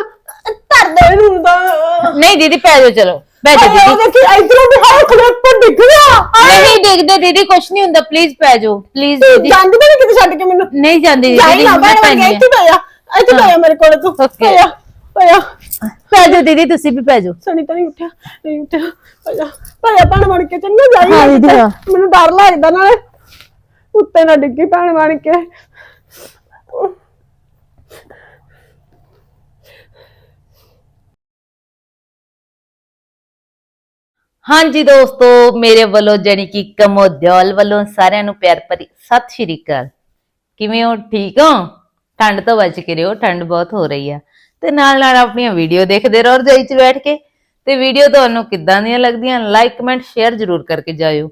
ਕਰ ਦੋ ਇਹਨੂੰ ਤਾਂ ਨਹੀਂ ਦੀਦੀ ਪੈ ਜਾਓ ਚਲੋ। ਪੈ ਜਾਓ ਹਾਏ, ਉਹ ਦੀਦੀ। ਦੇਖੀ ਇਧਰੋਂ ਵੀ ਹਾਏ ਖੜੇਪਰ ਡਿੱਗ ਗਿਆ। ਨਹੀਂ ਦੇਖਦੇ ਦੀਦੀ ਕੁਛ ਨਹੀਂ ਹੁੰਦਾ। ਪਲੀਜ਼ ਪੈ ਜਾਓ ਪਲੀਜ਼ ਦੀਦੀ। ਜਾਂਦੀ ਤਾਂ ਨਹੀਂ ਕਿਤੇ ਛੱਡ ਕੇ ਮੈਨੂੰ। ਨਹੀਂ ਜਾਂਦੀ ਜਾਈ ਦੀਦੀ ਨਾ ਮੈਂ ਪੈਣੀ ਕੇ ਆ। ਇੱਥੇ ਪਿਆ ਇੱਥੇ। ਪਿਆ ਮੇਰੇ ਕੋਲ ਤੂੰ। Okay. ਪਿਆ ਪਿਆ ਪੈ ਜਾਓ ਦੀਦੀ ਤੁਸੀਂ ਵੀ ਪੈ ਜਾਓ। ਸਣੀ ਤਾਂ ਨਹੀਂ ਉੱਠਿਆ ਨਹੀਂ ਉੱਠਿਆ। ਪਿਆ ਪਿਆ ਭੈਣ ਬਣ ਕੇ ਚੰਗਾ ਜਾਈ ਹਾਂ। ਹਾਂ। ਮੈਨੂੰ ਡਰ ਲੱਗਦਾ ਨਾਲੇ। ਉੱਤੇ ਨਾ ਡਿੱਗੀ ਭੈਣ ਬਣ ਕੇ। ਹਾਂਜੀ ਦੋਸਤੋ, ਮੇਰੇ ਵੱਲੋਂ ਜਾਣੀ ਕਿ ਕਮੋਦਿਆਲ ਵੱਲੋਂ ਸਾਰਿਆਂ ਨੂੰ ਪਿਆਰ ਭਰੀ ਸਤਿ ਸ਼੍ਰੀ ਅਕਾਲ। ਕਿਵੇਂ ਹੋ? ਠੀਕ ਹੋ? ਠੰਡ ਤੋਂ ਬਚ ਕੇ ਰਹੋ, ਠੰਡ ਬਹੁਤ ਹੋ ਰਹੀ ਆ। ਤੇ ਨਾਲ ਨਾਲ ਆਪਣੀਆਂ ਵੀਡੀਓ ਦੇਖਦੇ ਰਹੋ ਰਜਾਈ 'ਚ ਬੈਠ ਕੇ। ਤੇ ਵੀਡੀਓ ਤੁਹਾਨੂੰ ਕਿੱਦਾਂ ਦੀਆਂ ਲੱਗਦੀਆਂ? ਲਾਈਕ ਕਮੈਂਟ ਸ਼ੇਅਰ ਜ਼ਰੂਰ ਕਰਕੇ ਜਾਇਓ।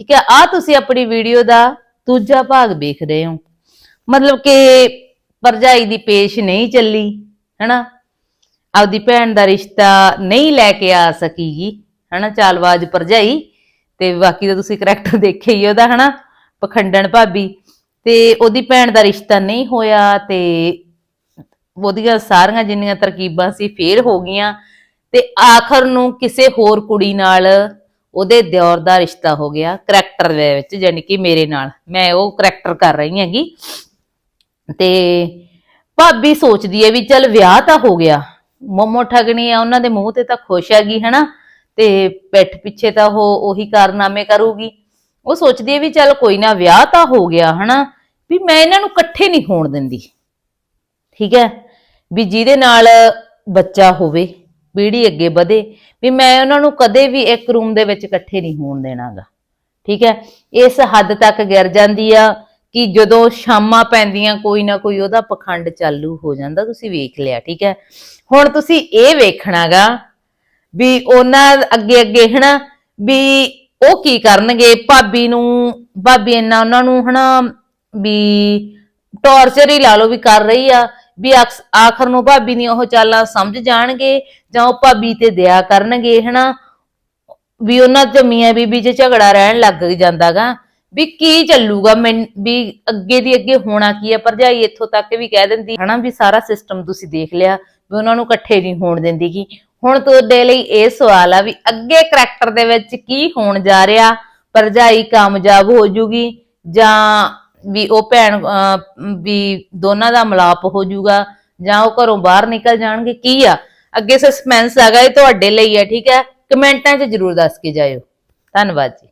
ਠੀਕ ਹੈ ਆ ਤੁਸੀਂ ਆਪਣੀ ਵੀਡੀਓ ਦਾ ਦੂਜਾ ਭਾਗ ਵੇਖ ਰਹੇ ਹੋ। ਮਤਲਬ ਕਿ ਪਰਜਾਈ ਦੀ ਪੇਸ਼ ਨਹੀਂ ਚੱਲੀ, ਹੈਨਾ? ਆਪਦੀ ਭੈਣ ਦਾ ਰਿਸ਼ਤਾ ਨਹੀਂ ਲੈ ਕੇ ਆ ਸਕੀਗੀ। ਹਨਾ ਚਾਲਬਾਜ਼ ਭਰਜਾਈ, ਤੇ ਬਾਕੀ ਤਾਂ ਤੁਸੀਂ ਕਰੈਕਟਰ ਦੇਖਿਆ ਹੀ ਉਹਦਾ, ਹਨਾ, ਪਖੰਡਣ ਭਾਬੀ। ਤੇ ਉਹਦੀ ਭੈਣ ਦਾ ਰਿਸ਼ਤਾ ਨਹੀਂ ਹੋਇਆ, ਤੇ ਉਹਦੀਆਂ ਸਾਰੀਆਂ ਜਿੰਨੀਆਂ ਤਰਕੀਬਾਂ ਸੀ ਫੇਲ ਹੋ ਗਈਆਂ। ਤੇ ਆਖਰ ਨੂੰ ਕਿਸੇ ਹੋਰ ਕੁੜੀ ਨਾਲ ਉਹਦੇ ਦਿਓਰ ਦਾ ਰਿਸ਼ਤਾ ਹੋ ਗਿਆ ਕਰੈਕਟਰ ਦੇ ਵਿੱਚ, ਯਾਨੀ ਕਿ ਮੇਰੇ ਨਾਲ। ਮੈਂ ਉਹ ਕਰੈਕਟਰ ਕਰ ਰਹੀ ਹੈਗੀ। ਤੇ ਭਾਬੀ ਸੋਚਦੀ ਹੈ ਵੀ ਚੱਲ ਵਿਆਹ ਤਾਂ ਹੋ ਗਿਆ। ਮੋਮੋ ਠਗਣੀ ਆ, ਉਹਨਾਂ ਦੇ ਮੂੰਹ ਤੇ ਤਾਂ ਖੁਸ਼ ਹੈਗੀ, ਹਨਾ। ਤੇ ਪਿੱਠ ਪਿੱਛੇ ਤਾਂ ਉਹ ਉਹੀ ਕਾਰਨਾਮੇ ਕਰੂਗੀ। ਉਹ ਸੋਚਦੀ ਹੈ ਵੀ ਚੱਲ ਕੋਈ ਨਾ, ਵਿਆਹ ਤਾਂ ਹੋ ਗਿਆ, ਹਨਾ? ਵੀ ਮੈਂ ਇਹਨਾਂ ਨੂੰ ਇਕੱਠੇ ਨਹੀਂ ਹੋਣ ਦਿੰਦੀ। ਠੀਕ ਹੈ? ਵੀ ਜਿਹਦੇ ਨਾਲ ਬੱਚਾ ਹੋਵੇ ਪੀੜੀ ਅੱਗੇ ਵਧੇ, ਵੀ ਮੈਂ ਉਹਨਾਂ ਨੂੰ ਕਦੇ ਵੀ ਇੱਕ ਰੂਮ ਦੇ ਵਿੱਚ ਇਕੱਠੇ ਨਹੀਂ ਹੋਣ ਦੇਣਾਗਾ। ਠੀਕ ਹੈ? ਇਸ ਹੱਦ ਤੱਕ ਗਿਰ ਜਾਂਦੀ ਆ ਕਿ ਜਦੋਂ ਸ਼ਾਮਾਂ ਪੈਂਦੀਆਂ, ਕੋਈ ਨਾ ਕੋਈ ਉਹਦਾ ਪਖੰਡ ਚਾਲੂ ਹੋ ਜਾਂਦਾ। ਤੁਸੀਂ ਵੇਖ ਲਿਆ, ਠੀਕ ਹੈ? ਹੁਣ ਤੁਸੀਂ ਇਹ ਵੇਖਣਾਗਾ ਵੀ ਉਹਨਾਂ ਅੱਗੇ ਅੱਗੇ ਹਨਾ, ਵੀ ਉਹ ਕੀ ਕਰਨਗੇ? ਭਾਬੀ ਨੂੰ, ਭਾਬੀ ਇੰਨਾ ਉਹਨਾਂ ਨੂੰ ਹਨਾ, ਵੀ ਟੌਰਚਰ ਹੀ ਲਾ ਲਓ ਵੀ ਕਰ ਰਹੀ ਆ, ਵੀ ਆਖਰ ਨੂੰ ਭਾਬੀ ਦੀਆਂ ਉਹ ਚਾਲਾਂ ਸਮਝ ਜਾਣਗੇ ਜਾਂ ਉਹ ਭਾਬੀ ਤੇ ਦਇਆ ਕਰਨਗੇ ਹਨਾ। ਵੀ ਉਹਨਾਂ ਚ ਮੀਆਂ ਬੀਬੀ ਚ ਝਗੜਾ ਰਹਿਣ ਲੱਗ ਜਾਂਦਾਗਾ। ਵੀ ਕੀ ਚੱਲੂਗਾ ਮੈਂ ਵੀ ਅੱਗੇ ਦੀ ਅੱਗੇ ਹੋਣਾ ਕੀ ਹੈ ਭਰਜਾਈ ਇੱਥੋਂ ਤੱਕ ਵੀ ਕਹਿ ਦਿੰਦੀ, ਹਨਾ, ਵੀ ਸਾਰਾ ਸਿਸਟਮ ਤੁਸੀਂ ਦੇਖ ਲਿਆ, ਵੀ ਉਹਨਾਂ ਨੂੰ ਇਕੱਠੇ ਨਹੀਂ ਹੋਣ ਦਿੰਦੀ ਗੀ ਹੁਣ ਤੁਹਾਡੇ ਲਈ ਇਹ ਸਵਾਲ ਆ ਵੀ ਅੱਗੇ ਕਰੈਕਟਰ ਦੇ ਵਿੱਚ ਕੀ ਹੋਣ ਜਾ ਰਿਹਾ, ਭਰਜਾਈ ਕਾਮਯਾਬ ਹੋ ਜੂਗੀ ਜਾਂ ਵੀ ਉਹ ਭੈਣ ਵੀ ਦੋਨਾਂ ਦਾ ਮਲਾਪ ਹੋ ਜਾਊਗਾ ਜਾਂ ਉਹ ਘਰੋਂ ਬਾਹਰ ਨਿਕਲ ਜਾਣਗੇ, ਕੀ ਆ? ਅੱਗੇ ਸਸਪੈਂਸ ਹੈਗਾ ਇਹ ਤੁਹਾਡੇ ਲਈ ਆ, ਠੀਕ ਹੈ? ਕਮੈਂਟਾਂ 'ਚ ਜਰੂਰ ਦੱਸ ਕੇ ਜਾਇਓ। ਧੰਨਵਾਦ ਜੀ।